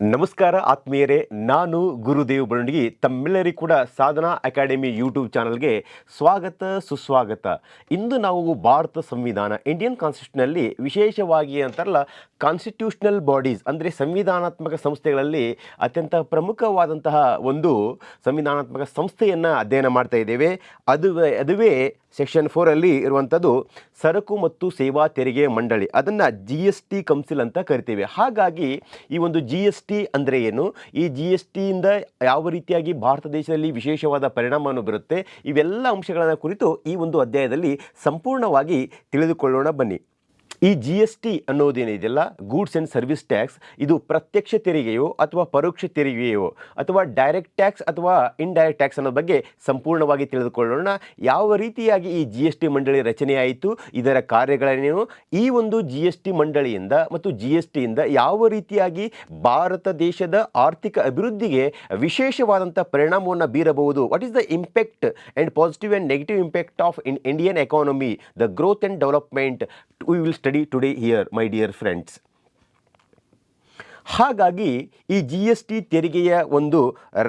ನಮಸ್ಕಾರ ಆತ್ಮೀಯರೇ, ನಾನು ಗುರುದೇವ್ ಬರಂಡಿಗಿ ತಮ್ಮೆಲ್ಲರಿಗೂ ಕೂಡ ಸಾಧನಾ ಅಕಾಡೆಮಿ ಯೂಟ್ಯೂಬ್ ಚಾನಲ್ಗೆ ಸ್ವಾಗತ, ಸುಸ್ವಾಗತ. ಇಂದು ನಾವು ಭಾರತ ಸಂವಿಧಾನ, ಇಂಡಿಯನ್ ಕಾನ್ಸ್ಟಿಟ್ಯೂಷನಲ್ಲಿ ವಿಶೇಷವಾಗಿ ಅಂತಾರಲ್ಲ ಕಾನ್ಸ್ಟಿಟ್ಯೂಷನಲ್ ಬಾಡೀಸ್ ಅಂದರೆ ಸಂವಿಧಾನಾತ್ಮಕ ಸಂಸ್ಥೆಗಳಲ್ಲಿ ಅತ್ಯಂತ ಪ್ರಮುಖವಾದಂತಹ ಒಂದು ಸಂವಿಧಾನಾತ್ಮಕ ಸಂಸ್ಥೆಯನ್ನು ಅಧ್ಯಯನ ಮಾಡ್ತಾ ಇದ್ದೇವೆ. ಅದುವೇ ಅದುವೇ ಸೆಕ್ಷನ್ ಫೋರಲ್ಲಿ ಇರುವಂಥದ್ದು ಸರಕು ಮತ್ತು ಸೇವಾ ತೆರಿಗೆ ಮಂಡಳಿ. ಅದನ್ನು ಜಿ ಎಸ್ ಟಿ ಕೌನ್ಸಿಲ್ ಅಂತ ಕರಿತೀವಿ. ಹಾಗಾಗಿ ಈ ಒಂದು ಜಿ ಎಸ್ ಟಿ ಅಂದರೆ ಏನು? ಈ ಜಿ ಎಸ್ ಟಿಯಿಂದ ಯಾವ ರೀತಿಯಾಗಿ ಭಾರತ ದೇಶದಲ್ಲಿ ವಿಶೇಷವಾದ ಪರಿಣಾಮವನ್ನು ಬರುತ್ತೆ? ಇವೆಲ್ಲ ಅಂಶಗಳನ್ನು ಕುರಿತು ಈ ಒಂದು ಅಧ್ಯಾಯದಲ್ಲಿ ಸಂಪೂರ್ಣವಾಗಿ ತಿಳಿದುಕೊಳ್ಳೋಣ ಬನ್ನಿ. ಈ ಜಿ ಎಸ್ ಟಿ ಅನ್ನೋದೇನಿದೆಯಲ್ಲ ಗೂಡ್ಸ್ ಆ್ಯಂಡ್ ಸರ್ವಿಸ್ ಟ್ಯಾಕ್ಸ್ ಇದು ಪ್ರತ್ಯಕ್ಷ ತೆರಿಗೆಯೋ ಅಥವಾ ಪರೋಕ್ಷ ತೆರಿಗೆಯೋ ಅಥವಾ ಡೈರೆಕ್ಟ್ ಟ್ಯಾಕ್ಸ್ ಅಥವಾ ಇಂಡೈರೆಕ್ಟ್ ಟ್ಯಾಕ್ಸ್ ಅನ್ನೋ ಬಗ್ಗೆ ಸಂಪೂರ್ಣವಾಗಿ ತಿಳಿದುಕೊಳ್ಳೋಣ. ಯಾವ ರೀತಿಯಾಗಿ ಈ ಜಿ ಎಸ್ ಟಿ ಮಂಡಳಿ ರಚನೆಯಾಯಿತು ಇದರ ಕಾರ್ಯಗಳೇನು ಈ ಒಂದು ಜಿ ಎಸ್ ಟಿ ಮಂಡಳಿಯಿಂದ ಮತ್ತು ಜಿ ಎಸ್ ಟಿಯಿಂದ ಯಾವ ರೀತಿಯಾಗಿ ಭಾರತ ದೇಶದ ಆರ್ಥಿಕ ಅಭಿವೃದ್ಧಿಗೆ ವಿಶೇಷವಾದಂಥ ಪರಿಣಾಮವನ್ನು ಬೀರಬಹುದು? What is the impact and positive and negative impact of in Indian economy the growth and development we will study today here my dear friends ಹಾಗಾಗಿ ಈ ಜಿ ಎಸ್ ಟಿ ತೆರಿಗೆಯ ಒಂದು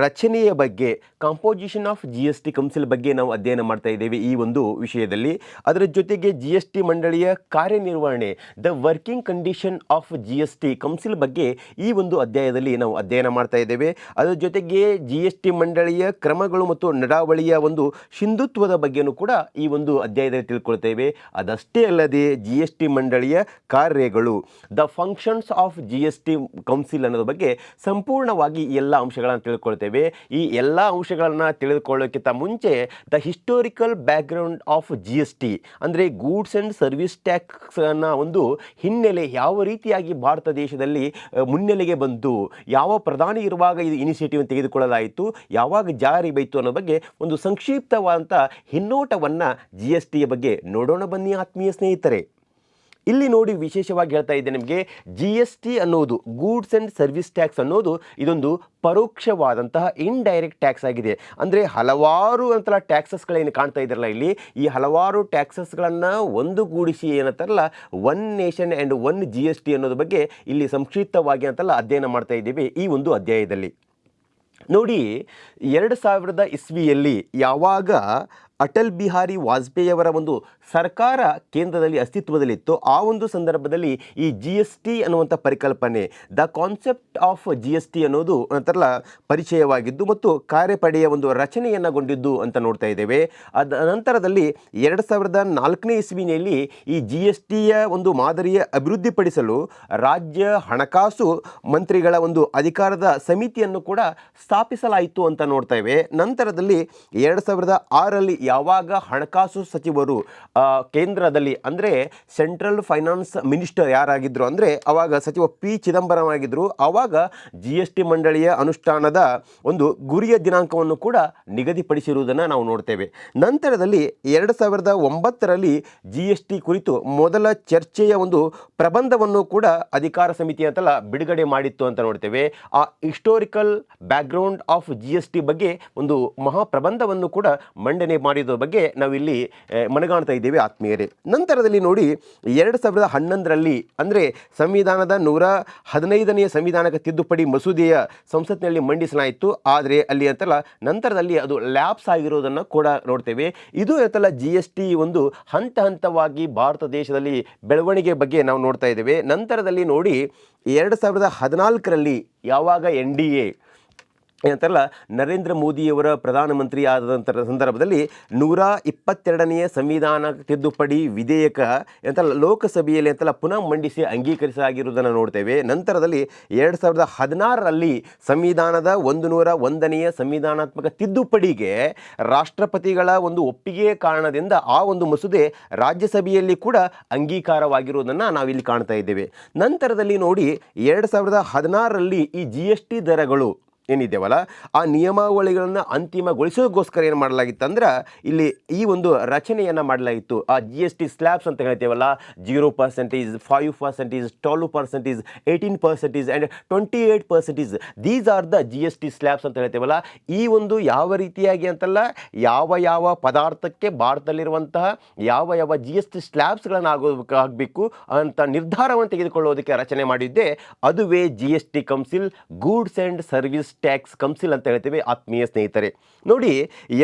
ರಚನೆಯ ಬಗ್ಗೆ composition of G S T council ಬಗ್ಗೆ ನಾವು ಅಧ್ಯಯನ ಮಾಡ್ತಾ ಇದ್ದೇವೆ ಈ ಒಂದು ವಿಷಯದಲ್ಲಿ. ಅದರ ಜೊತೆಗೆ ಜಿ ಎಸ್ ಟಿ ಮಂಡಳಿಯ ಕಾರ್ಯನಿರ್ವಹಣೆ the working condition of G S T council ಬಗ್ಗೆ ಈ ಒಂದು ಅಧ್ಯಾಯದಲ್ಲಿ ನಾವು ಅಧ್ಯಯನ ಮಾಡ್ತಾ ಇದ್ದೇವೆ. ಅದರ ಜೊತೆಗೆ ಜಿ ಎಸ್ ಟಿ ಮಂಡಳಿಯ ಕ್ರಮಗಳು ಮತ್ತು ನಡಾವಳಿಯ ಒಂದು ಸಿಂಧುತ್ವದ ಬಗ್ಗೆನೂ ಕೂಡ ಈ ಒಂದು ಅಧ್ಯಾಯದಲ್ಲಿ ತಿಳ್ಕೊಳ್ತೇವೆ. ಅದಷ್ಟೇ ಅಲ್ಲದೆ ಜಿ ಎಸ್ ಟಿ ಮಂಡಳಿಯ ಕಾರ್ಯಗಳು the functions of G S T council ಅನ್ನೋದ್ರ ಬಗ್ಗೆ ಸಂಪೂರ್ಣವಾಗಿ ಈ ಎಲ್ಲ ಅಂಶಗಳನ್ನು ತಿಳ್ಕೊಳ್ತೇವೆ. ಈ ಎಲ್ಲ ಅಂಶಗಳನ್ನು ತಿಳಿದುಕೊಳ್ಳೋಕ್ಕಿಂತ ಮುಂಚೆ the historical background of G S T ಅಂದರೆ ಗೂಡ್ಸ್ ಆ್ಯಂಡ್ ಸರ್ವಿಸ್ ಟ್ಯಾಕ್ಸನ್ನು ಒಂದು ಹಿನ್ನೆಲೆ ಯಾವ ರೀತಿಯಾಗಿ ಭಾರತ ದೇಶದಲ್ಲಿ ಮುನ್ನೆಲೆಗೆ ಬಂತು, ಯಾವ ಪ್ರಧಾನಿ ಇರುವಾಗ ಇದು ಇನಿಷಿಯೇಟಿವ್ ತೆಗೆದುಕೊಳ್ಳಲಾಯಿತು, ಯಾವಾಗ ಜಾರಿ ಬೈತು ಅನ್ನೋ ಬಗ್ಗೆ ಒಂದು ಸಂಕ್ಷಿಪ್ತವಾದಂಥ ಹಿನ್ನೋಟವನ್ನು ಜಿ ಎಸ್ ಟಿಯ ಬಗ್ಗೆ ನೋಡೋಣ ಬನ್ನಿ ಆತ್ಮೀಯ ಸ್ನೇಹಿತರೆ. ಇಲ್ಲಿ ನೋಡಿ ವಿಶೇಷವಾಗಿ ಹೇಳ್ತಾ ಇದ್ದೆ ನಿಮಗೆ ಜಿ ಎಸ್ ಟಿ ಅನ್ನೋದು ಗೂಡ್ಸ್ ಆ್ಯಂಡ್ ಸರ್ವಿಸ್ ಟ್ಯಾಕ್ಸ್ ಅನ್ನೋದು ಇದೊಂದು ಪರೋಕ್ಷವಾದಂತಹ ಇಂಡೈರೆಕ್ಟ್ ಟ್ಯಾಕ್ಸ್ ಆಗಿದೆ. ಅಂದರೆ ಹಲವಾರು ಅಂತಲ್ಲ ಟ್ಯಾಕ್ಸಸ್ಗಳೇನು ಕಾಣ್ತಾ ಇದ್ದಾರಲ್ಲ ಇಲ್ಲಿ, ಈ ಹಲವಾರು ಟ್ಯಾಕ್ಸಸ್ಗಳನ್ನು ಒಂದುಗೂಡಿಸಿ ಏನಂತಾರಲ್ಲ one nation and one G S T ಅನ್ನೋದ್ರ ಬಗ್ಗೆ ಇಲ್ಲಿ ಸಂಕ್ಷಿಪ್ತವಾಗಿ ಅಂತಲ್ಲ ಅಧ್ಯಯನ ಮಾಡ್ತಾ ಇದ್ದೀವಿ ಈ ಒಂದು ಅಧ್ಯಾಯದಲ್ಲಿ. ನೋಡಿ, ಎರಡು ಸಾವಿರದ ಇಸ್ವಿಯಲ್ಲಿ ಯಾವಾಗ ಅಟಲ್ ಬಿಹಾರಿ ವಾಜಪೇಯಿಯವರ ಒಂದು ಸರ್ಕಾರ ಕೇಂದ್ರದಲ್ಲಿ ಅಸ್ತಿತ್ವದಲ್ಲಿತ್ತು. ಆ ಒಂದು ಸಂದರ್ಭದಲ್ಲಿ ಈ ಜಿ ಎಸ್ ಟಿ ಅನ್ನುವಂಥ ಪರಿಕಲ್ಪನೆ, the concept of G S T ಅನ್ನೋದು ಒಂಥರ ಪರಿಚಯವಾಗಿದ್ದು ಮತ್ತು ಕಾರ್ಯಪಡೆಯ ಒಂದು ರಚನೆಯನ್ನಗೊಂಡಿದ್ದು ಅಂತ ನೋಡ್ತಾ ಇದ್ದೇವೆ. ಅದ ನಂತರದಲ್ಲಿ ಎರಡು ಸಾವಿರದ ನಾಲ್ಕನೇ ಇಸ್ವಿನಲ್ಲಿ ಈ ಜಿ ಎಸ್ ಟಿಯ ಒಂದು ಮಾದರಿಯ ಅಭಿವೃದ್ಧಿಪಡಿಸಲು ರಾಜ್ಯ ಹಣಕಾಸು ಮಂತ್ರಿಗಳ ಒಂದು ಅಧಿಕಾರದ ಸಮಿತಿಯನ್ನು ಕೂಡ ಸ್ಥಾಪಿಸಲಾಯಿತು ಅಂತ ನೋಡ್ತಾ ಇವೆ. ನಂತರದಲ್ಲಿ ಎರಡು ಸಾವಿರದ ಆರಲ್ಲಿ ಯಾವಾಗ ಹಣಕಾಸು ಸಚಿವರು ಕೇಂದ್ರದಲ್ಲಿ ಅಂದರೆ ಸೆಂಟ್ರಲ್ ಫೈನಾನ್ಸ್ ಮಿನಿಸ್ಟರ್ ಯಾರಾಗಿದ್ದರು ಅಂದರೆ ಅವಾಗ ಸಚಿವ ಪಿ ಚಿದಂಬರಂ ಆಗಿದ್ದರು ಆವಾಗ ಜಿ ಎಸ್ ಟಿ ಮಂಡಳಿಯ ಅನುಷ್ಠಾನದ ಒಂದು ಗುರಿಯ ದಿನಾಂಕವನ್ನು ಕೂಡ ನಿಗದಿಪಡಿಸಿರುವುದನ್ನು ನಾವು ನೋಡ್ತೇವೆ. ನಂತರದಲ್ಲಿ ಎರಡು ಸಾವಿರದ ಒಂಬತ್ತರಲ್ಲಿ ಜಿ ಎಸ್ ಟಿ ಕುರಿತು ಮೊದಲ ಚರ್ಚೆಯ ಒಂದು ಪ್ರಬಂಧವನ್ನು ಕೂಡ ಅಧಿಕಾರ ಸಮಿತಿ ಅಂತಲ್ಲ ಬಿಡುಗಡೆ ಮಾಡಿತ್ತು ಅಂತ ನೋಡ್ತೇವೆ. ಆ historical background of G S T ಬಗ್ಗೆ ಒಂದು ಮಹಾಪ್ರಬಂಧವನ್ನು ಕೂಡ ಮಂಡನೆ ಮಾಡಿದ ಬಗ್ಗೆ ನಾವಿಲ್ಲಿ ಮನಗಾಣ್ತಾ ಇದ್ದೇವೆ ಆತ್ಮೀಯರೇ. ನಂತರದಲ್ಲಿ ನೋಡಿ, ಎರಡು ಸಾವಿರದ ಹನ್ನೊಂದರಲ್ಲಿ, ಅಂದರೆ ಸಂವಿಧಾನದ ನೂರ ಹದಿನೈದನೆಯ ಸಂವಿಧಾನಕ್ಕೆ ತಿದ್ದುಪಡಿ ಮಸೂದೆಯ ಸಂಸತ್ತಿನಲ್ಲಿ ಮಂಡಿಸಲಾಯಿತು. ಆದರೆ ಅಲ್ಲಿ ಅಂತಲ್ಲ, ನಂತರದಲ್ಲಿ ಅದು ಲ್ಯಾಪ್ಸ್ ಆಗಿರೋದನ್ನು ಕೂಡ ನೋಡ್ತೇವೆ. ಇದು ಅಂತಲ್ಲ ಜಿ ಎಸ್ ಟಿ ಒಂದು ಹಂತ ಹಂತವಾಗಿ ಭಾರತ ದೇಶದಲ್ಲಿ ಬೆಳವಣಿಗೆ ಬಗ್ಗೆ ನಾವು ನೋಡ್ತಾ ಇದ್ದೇವೆ. ನಂತರದಲ್ಲಿ ನೋಡಿ, ಎರಡು ಸಾವಿರದ ಹದಿನಾಲ್ಕರಲ್ಲಿ ಯಾವಾಗ ಎನ್ ಡಿ ಎ ಏನಂತಾರಲ್ಲ, ನರೇಂದ್ರ ಮೋದಿಯವರ ಪ್ರಧಾನಮಂತ್ರಿ ಆದಂಥ ಸಂದರ್ಭದಲ್ಲಿ ನೂರ ಇಪ್ಪತ್ತೆರಡನೆಯ ಸಂವಿಧಾನ ತಿದ್ದುಪಡಿ ವಿಧೇಯಕ ಎಂತಲ್ಲ ಲೋಕಸಭೆಯಲ್ಲಿ ಅಂತಲ್ಲ ಪುನಃ ಮಂಡಿಸಿ ಅಂಗೀಕರಿಸಲಾಗಿರುವುದನ್ನು ನೋಡ್ತೇವೆ. ನಂತರದಲ್ಲಿ ಎರಡು ಸಾವಿರದ ಹದಿನಾರರಲ್ಲಿ ಸಂವಿಧಾನದ ಒಂದು ನೂರ ಒಂದನೆಯ ಸಂವಿಧಾನಾತ್ಮಕ ತಿದ್ದುಪಡಿಗೆ ರಾಷ್ಟ್ರಪತಿಗಳ ಒಂದು ಒಪ್ಪಿಗೆಯ ಕಾರಣದಿಂದ ಆ ಒಂದು ಮಸೂದೆ ರಾಜ್ಯಸಭೆಯಲ್ಲಿ ಕೂಡ ಅಂಗೀಕಾರವಾಗಿರುವುದನ್ನು ನಾವಿಲ್ಲಿ ಕಾಣ್ತಾ ಇದ್ದೇವೆ. ನಂತರದಲ್ಲಿ ನೋಡಿ, ಎರಡು ಸಾವಿರದ ಹದಿನಾರರಲ್ಲಿ ಈ ಜಿ ಎಸ್ ಟಿ ದರಗಳು ಏನಿದೆವಲ್ಲ, ಆ ನಿಯಮಾವಳಿಗಳನ್ನು ಅಂತಿಮಗೊಳಿಸೋದಕ್ಕೋಸ್ಕರ ಏನು ಮಾಡಲಾಗಿತ್ತಂದ್ರೆ ಇಲ್ಲಿ ಈ ಒಂದು ರಚನೆಯನ್ನು ಮಾಡಲಾಗಿತ್ತು. ಆ ಜಿ ಎಸ್ ಟಿ ಸ್ಲ್ಯಾಬ್ಸ್ ಅಂತ ಹೇಳ್ತೇವಲ್ಲ zero percentage five percentage twelve percentage eighteen percentage and twenty eight percentage these are the G S T slabs ಅಂತ ಹೇಳ್ತೇವಲ್ಲ, ಈ ಒಂದು ಯಾವ ರೀತಿಯಾಗಿ ಅಂತಲ್ಲ, ಯಾವ ಯಾವ ಪದಾರ್ಥಕ್ಕೆ ಭಾರತದಲ್ಲಿರುವಂತಹ ಯಾವ ಯಾವ ಜಿ ಎಸ್ ಟಿ ಸ್ಲ್ಯಾಬ್ಸ್ಗಳನ್ನು ಆಗೋದಕ್ಕೆ ಆಗಬೇಕು ಅಂತ ನಿರ್ಧಾರವನ್ನು ತೆಗೆದುಕೊಳ್ಳೋದಕ್ಕೆ ರಚನೆ ಮಾಡಿದ್ದೆ. ಅದುವೇ G S T council goods and service tax council ಅಂತ ಹೇಳ್ತೇವೆ ಆತ್ಮೀಯ ಸ್ನೇಹಿತರೆ. ನೋಡಿ,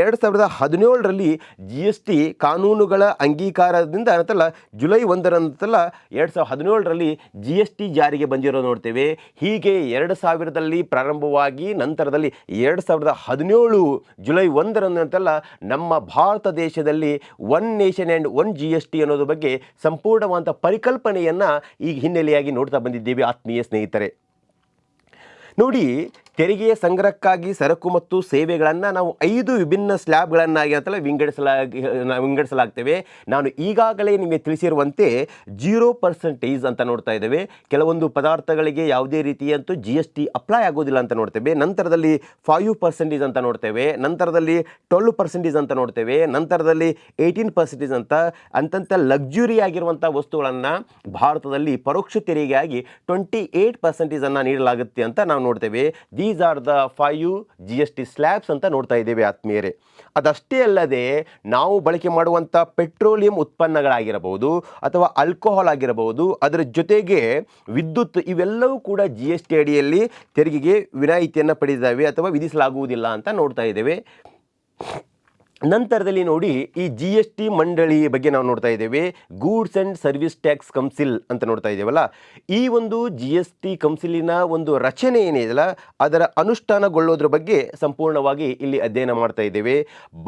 ಎರಡು ಸಾವಿರದ ಹದಿನೇಳರಲ್ಲಿ ಜಿ ಎಸ್ ಟಿ ಕಾನೂನುಗಳ ಅಂಗೀಕಾರದಿಂದ ಅಂತಲ್ಲ, ಜುಲೈ ಒಂದರಂತಲ್ಲ ಎರಡು ಸಾವಿರದ ಹದಿನೇಳರಲ್ಲಿ ಜಿ ಎಸ್ ಟಿ ಜಾರಿಗೆ ಬಂದಿರೋದು ನೋಡ್ತೇವೆ. ಹೀಗೆ ಎರಡು ಸಾವಿರದಲ್ಲಿ ಪ್ರಾರಂಭವಾಗಿ ನಂತರದಲ್ಲಿ ಎರಡು ಸಾವಿರದ ಹದಿನೇಳು ಜುಲೈ ಒಂದರಂತಲ್ಲ ನಮ್ಮ ಭಾರತ ದೇಶದಲ್ಲಿ one nation and one G S T ಅನ್ನೋದ್ರ ಬಗ್ಗೆ ಸಂಪೂರ್ಣವಾದ ಪರಿಕಲ್ಪನೆಯನ್ನು ಈಗ ಹಿನ್ನೆಲೆಯಾಗಿ ನೋಡ್ತಾ ಬಂದಿದ್ದೇವೆ ಆತ್ಮೀಯ ಸ್ನೇಹಿತರೆ. ನೋಡಿ ತೆರಿಗೆಯ ಸಂಗ್ರಹಕ್ಕಾಗಿ ಸರಕು ಮತ್ತು ಸೇವೆಗಳನ್ನು ನಾವು ಐದು ವಿಭಿನ್ನ ಸ್ಲ್ಯಾಬ್ಗಳನ್ನಾಗಿ ಅಂತಲ್ಲ ವಿಂಗಡಿಸಲಾಗಿ ವಿಂಗಡಿಸಲಾಗ್ತೇವೆ. ನಾನು ಈಗಾಗಲೇ ನಿಮಗೆ ತಿಳಿಸಿರುವಂತೆ ಜೀರೋ ಪರ್ಸೆಂಟೇಜ್ ಅಂತ ನೋಡ್ತಾ ಇದ್ದೇವೆ. ಕೆಲವೊಂದು ಪದಾರ್ಥಗಳಿಗೆ ಯಾವುದೇ ರೀತಿಯಂತೂ ಜಿ ಎಸ್ ಟಿ ಅಪ್ಲೈ ಆಗೋದಿಲ್ಲ ಅಂತ ನೋಡ್ತೇವೆ. ನಂತರದಲ್ಲಿ ಫೈವ್ ಪರ್ಸೆಂಟೇಜ್ ಅಂತ ನೋಡ್ತೇವೆ. ನಂತರದಲ್ಲಿ ಟ್ವೆಲ್ ಪರ್ಸೆಂಟೇಜ್ ಅಂತ ನೋಡ್ತೇವೆ. ನಂತರದಲ್ಲಿ ಏಯ್ಟೀನ್ ಪರ್ಸೆಂಟೇಜ್ ಅಂತ. ಅಂತಂತ ಲಕ್ಸುರಿ ಆಗಿರುವಂಥ ವಸ್ತುಗಳನ್ನು ಭಾರತದಲ್ಲಿ ಪರೋಕ್ಷ ತೆರಿಗೆಯಾಗಿ ಟ್ವೆಂಟಿ ಏಯ್ಟ್ ಪರ್ಸೆಂಟೇಜನ್ನು ನೀಡಲಾಗುತ್ತೆ ಅಂತ ನಾವು ನೋಡ್ತೇವೆ. These are the five G S T slabs ಅಂತ ನೋಡ್ತಾ ಇದ್ದೇವೆ ಆತ್ಮೀಯರೇ. ಅದಷ್ಟೇ ಅಲ್ಲದೆ ನಾವು ಬಳಕೆ ಮಾಡುವಂಥ ಪೆಟ್ರೋಲಿಯಂ ಉತ್ಪನ್ನಗಳಾಗಿರಬಹುದು ಅಥವಾ ಆಲ್ಕೋಹಾಲ್ ಆಗಿರಬಹುದು, ಅದರ ಜೊತೆಗೆ ವಿದ್ಯುತ್ ಇವೆಲ್ಲವೂ ಕೂಡ ಜಿ ಎಸ್ ಟಿ ಅಡಿಯಲ್ಲಿ ತೆರಿಗೆಗೆ ವಿನಾಯಿತಿಯನ್ನು ಪಡೆದಿದ್ದಾವೆ ಅಥವಾ ವಿಧಿಸಲಾಗುವುದಿಲ್ಲ ಅಂತ ನೋಡ್ತಾ ಇದ್ದೇವೆ. ನಂತರದಲ್ಲಿ ನೋಡಿ ಈ ಜಿ ಎಸ್ ಟಿ ಮಂಡಳಿ ಬಗ್ಗೆ ನಾವು ನೋಡ್ತಾ ಇದ್ದೇವೆ. Goods and service tax council ಅಂತ ನೋಡ್ತಾ ಇದ್ದೇವಲ್ಲ. ಈ ಒಂದು ಜಿ ಎಸ್ ಟಿ ಕೌನ್ಸಿಲಿನ ಒಂದು ರಚನೆ ಏನಿದೆಯಲ್ಲ, ಅದರ ಅನುಷ್ಠಾನಗೊಳ್ಳೋದ್ರ ಬಗ್ಗೆ ಸಂಪೂರ್ಣವಾಗಿ ಇಲ್ಲಿ ಅಧ್ಯಯನ ಮಾಡ್ತಾ ಇದ್ದೇವೆ.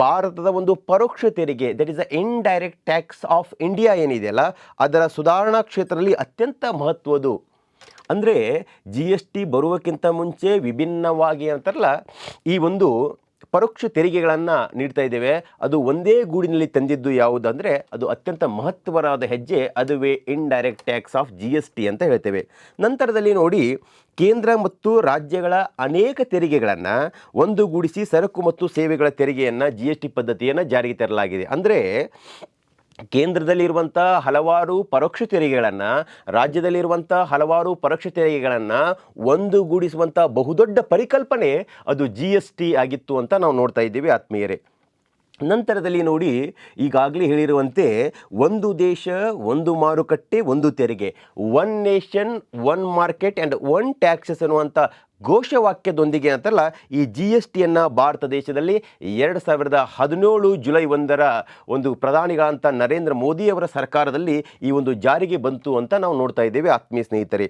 ಭಾರತದ ಒಂದು ಪರೋಕ್ಷ ತೆರಿಗೆ that is a indirect tax of India ಏನಿದೆಯಲ್ಲ, ಅದರ ಸುಧಾರಣಾ ಕ್ಷೇತ್ರದಲ್ಲಿ ಅತ್ಯಂತ ಮಹತ್ವದ್ದು. ಅಂದರೆ ಜಿ ಎಸ್ ಟಿ ಬರುವಕ್ಕಿಂತ ಮುಂಚೆ ವಿಭಿನ್ನವಾಗಿ ಅಂತಾರಲ್ಲ, ಈ ಒಂದು ಪರೋಕ್ಷ ತೆರಿಗೆಗಳನ್ನು ನೀಡ್ತಾ ಇದ್ದೇವೆ. ಅದು ಒಂದೇ ಗೂಡಿನಲ್ಲಿ ತಂದಿದ್ದು ಯಾವುದಂದರೆ, ಅದು ಅತ್ಯಂತ ಮಹತ್ವವಾದ ಹೆಜ್ಜೆ, ಅದುವೇ indirect tax of G S T ಅಂತ ಹೇಳ್ತೇವೆ. ನಂತರದಲ್ಲಿ ನೋಡಿ, ಕೇಂದ್ರ ಮತ್ತು ರಾಜ್ಯಗಳ ಅನೇಕ ತೆರಿಗೆಗಳನ್ನು ಒಂದುಗೂಡಿಸಿ ಸರಕು ಮತ್ತು ಸೇವೆಗಳ ತೆರಿಗೆಯನ್ನು ಜಿ ಎಸ್ ಟಿ ಪದ್ಧತಿಯನ್ನು ಜಾರಿಗೆ ತರಲಾಗಿದೆ. ಅಂದರೆ ಕೇಂದ್ರದಲ್ಲಿರುವಂಥ ಹಲವಾರು ಪರೋಕ್ಷ ತೆರಿಗೆಗಳನ್ನು ರಾಜ್ಯದಲ್ಲಿರುವಂಥ ಹಲವಾರು ಪರೋಕ್ಷ ತೆರಿಗೆಗಳನ್ನು ಒಂದುಗೂಡಿಸುವಂಥ ಬಹುದೊಡ್ಡ ಪರಿಕಲ್ಪನೆ ಅದು ಜಿ ಎಸ್ ಟಿ ಆಗಿತ್ತು ಅಂತ ನಾವು ನೋಡ್ತಾ ಇದ್ದೀವಿ ಆತ್ಮೀಯರೇ. ನಂತರದಲ್ಲಿ ನೋಡಿ, ಈಗಾಗಲೇ ಹೇಳಿರುವಂತೆ ಒಂದು ದೇಶ, ಒಂದು ಮಾರುಕಟ್ಟೆ, ಒಂದು ತೆರಿಗೆ. One nation one market and one taxes ಅನ್ನುವಂಥ ಘೋಷವಾಕ್ಯದೊಂದಿಗೆ ಅಂತಲ್ಲ, ಈ ಜಿ ಎಸ್ ಟಿಯನ್ನು ಭಾರತ ದೇಶದಲ್ಲಿ ಎರಡು ಸಾವಿರದ ಹದಿನೇಳು ಜುಲೈ ಒಂದರ ಒಂದು ಪ್ರಧಾನಿಗಳಂಥ ನರೇಂದ್ರ ಮೋದಿಯವರ ಸರ್ಕಾರದಲ್ಲಿ ಈ ಒಂದು ಜಾರಿಗೆ ಬಂತು ಅಂತ ನಾವು ನೋಡ್ತಾ ಇದ್ದೇವೆ, ಆತ್ಮೀಯ ಸ್ನೇಹಿತರೆ.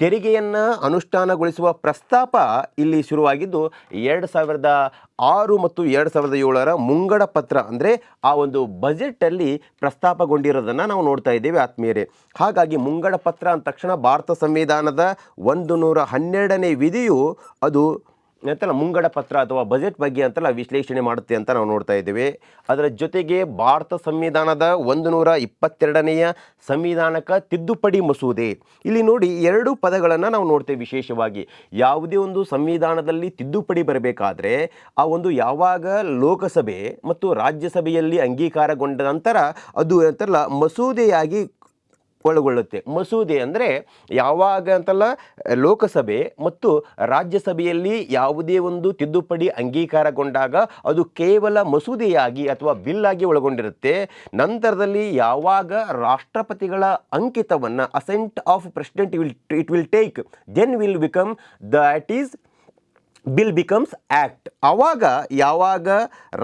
ತೆರಿಗೆಯನ್ನು ಅನುಷ್ಠಾನಗೊಳಿಸುವ ಪ್ರಸ್ತಾಪ ಇಲ್ಲಿ ಶುರುವಾಗಿದ್ದು, ಎರಡು ಸಾವಿರದ ಆರು ಮತ್ತು ಎರಡು ಸಾವಿರದ ಏಳರ ಮುಂಗಡ ಪತ್ರ ಅಂದರೆ ಆ ಒಂದು ಬಜೆಟಲ್ಲಿ ಪ್ರಸ್ತಾಪಗೊಂಡಿರೋದನ್ನು ನಾವು ನೋಡ್ತಾ ಇದ್ದೇವೆ, ಆತ್ಮೀಯರೇ. ಹಾಗಾಗಿ ಮುಂಗಡ ಪತ್ರ ಅಂದ ತಕ್ಷಣ ಭಾರತ ಸಂವಿಧಾನದ ಒಂದು ನೂರ ಹನ್ನೆರಡನೇ ವಿಧಿಯು ಅದು ಅಂತಲ್ಲ ಮುಂಗಡ ಪತ್ರ ಅಥವಾ ಬಜೆಟ್ ಬಗ್ಗೆ ಅಂತಲ್ಲ ವಿಶ್ಲೇಷಣೆ ಮಾಡುತ್ತೆ ಅಂತ ನಾವು ನೋಡ್ತಾ ಇದ್ದೇವೆ. ಅದರ ಜೊತೆಗೆ ಭಾರತ ಸಂವಿಧಾನದ ಒಂದು ನೂರ ಇಪ್ಪತ್ತೆರಡನೆಯ ಸಂವಿಧಾನಕ ತಿದ್ದುಪಡಿ ಮಸೂದೆ. ಇಲ್ಲಿ ನೋಡಿ ಎರಡು ಪದಗಳನ್ನು ನಾವು ನೋಡ್ತೇವೆ ವಿಶೇಷವಾಗಿ. ಯಾವುದೇ ಒಂದು ಸಂವಿಧಾನದಲ್ಲಿ ತಿದ್ದುಪಡಿ ಬರಬೇಕಾದ್ರೆ ಆ ಒಂದು ಯಾವಾಗ ಲೋಕಸಭೆ ಮತ್ತು ರಾಜ್ಯಸಭೆಯಲ್ಲಿ ಅಂಗೀಕಾರಗೊಂಡ ನಂತರ ಅದು ಅಂತಲ್ಲ ಮಸೂದೆಯಾಗಿ ಒಳಗೊಳ್ಳುತ್ತೆ. ಮಸೂದೆ ಅಂದರೆ ಯಾವಾಗ ಅಂತಲ್ಲ, ಲೋಕಸಭೆ ಮತ್ತು ರಾಜ್ಯಸಭೆಯಲ್ಲಿ ಯಾವುದೇ ಒಂದು ತಿದ್ದುಪಡಿ ಅಂಗೀಕಾರಗೊಂಡಾಗ ಅದು ಕೇವಲ ಮಸೂದೆಯಾಗಿ ಅಥವಾ ಬಿಲ್ ಆಗಿ ಒಳಗೊಂಡಿರುತ್ತೆ. ನಂತರದಲ್ಲಿ ಯಾವಾಗ ರಾಷ್ಟ್ರಪತಿಗಳ ಅಂಕಿತವನ್ನು, assent of president will, it will take, then will become, that is bill becomes act ಆವಾಗ ಯಾವಾಗ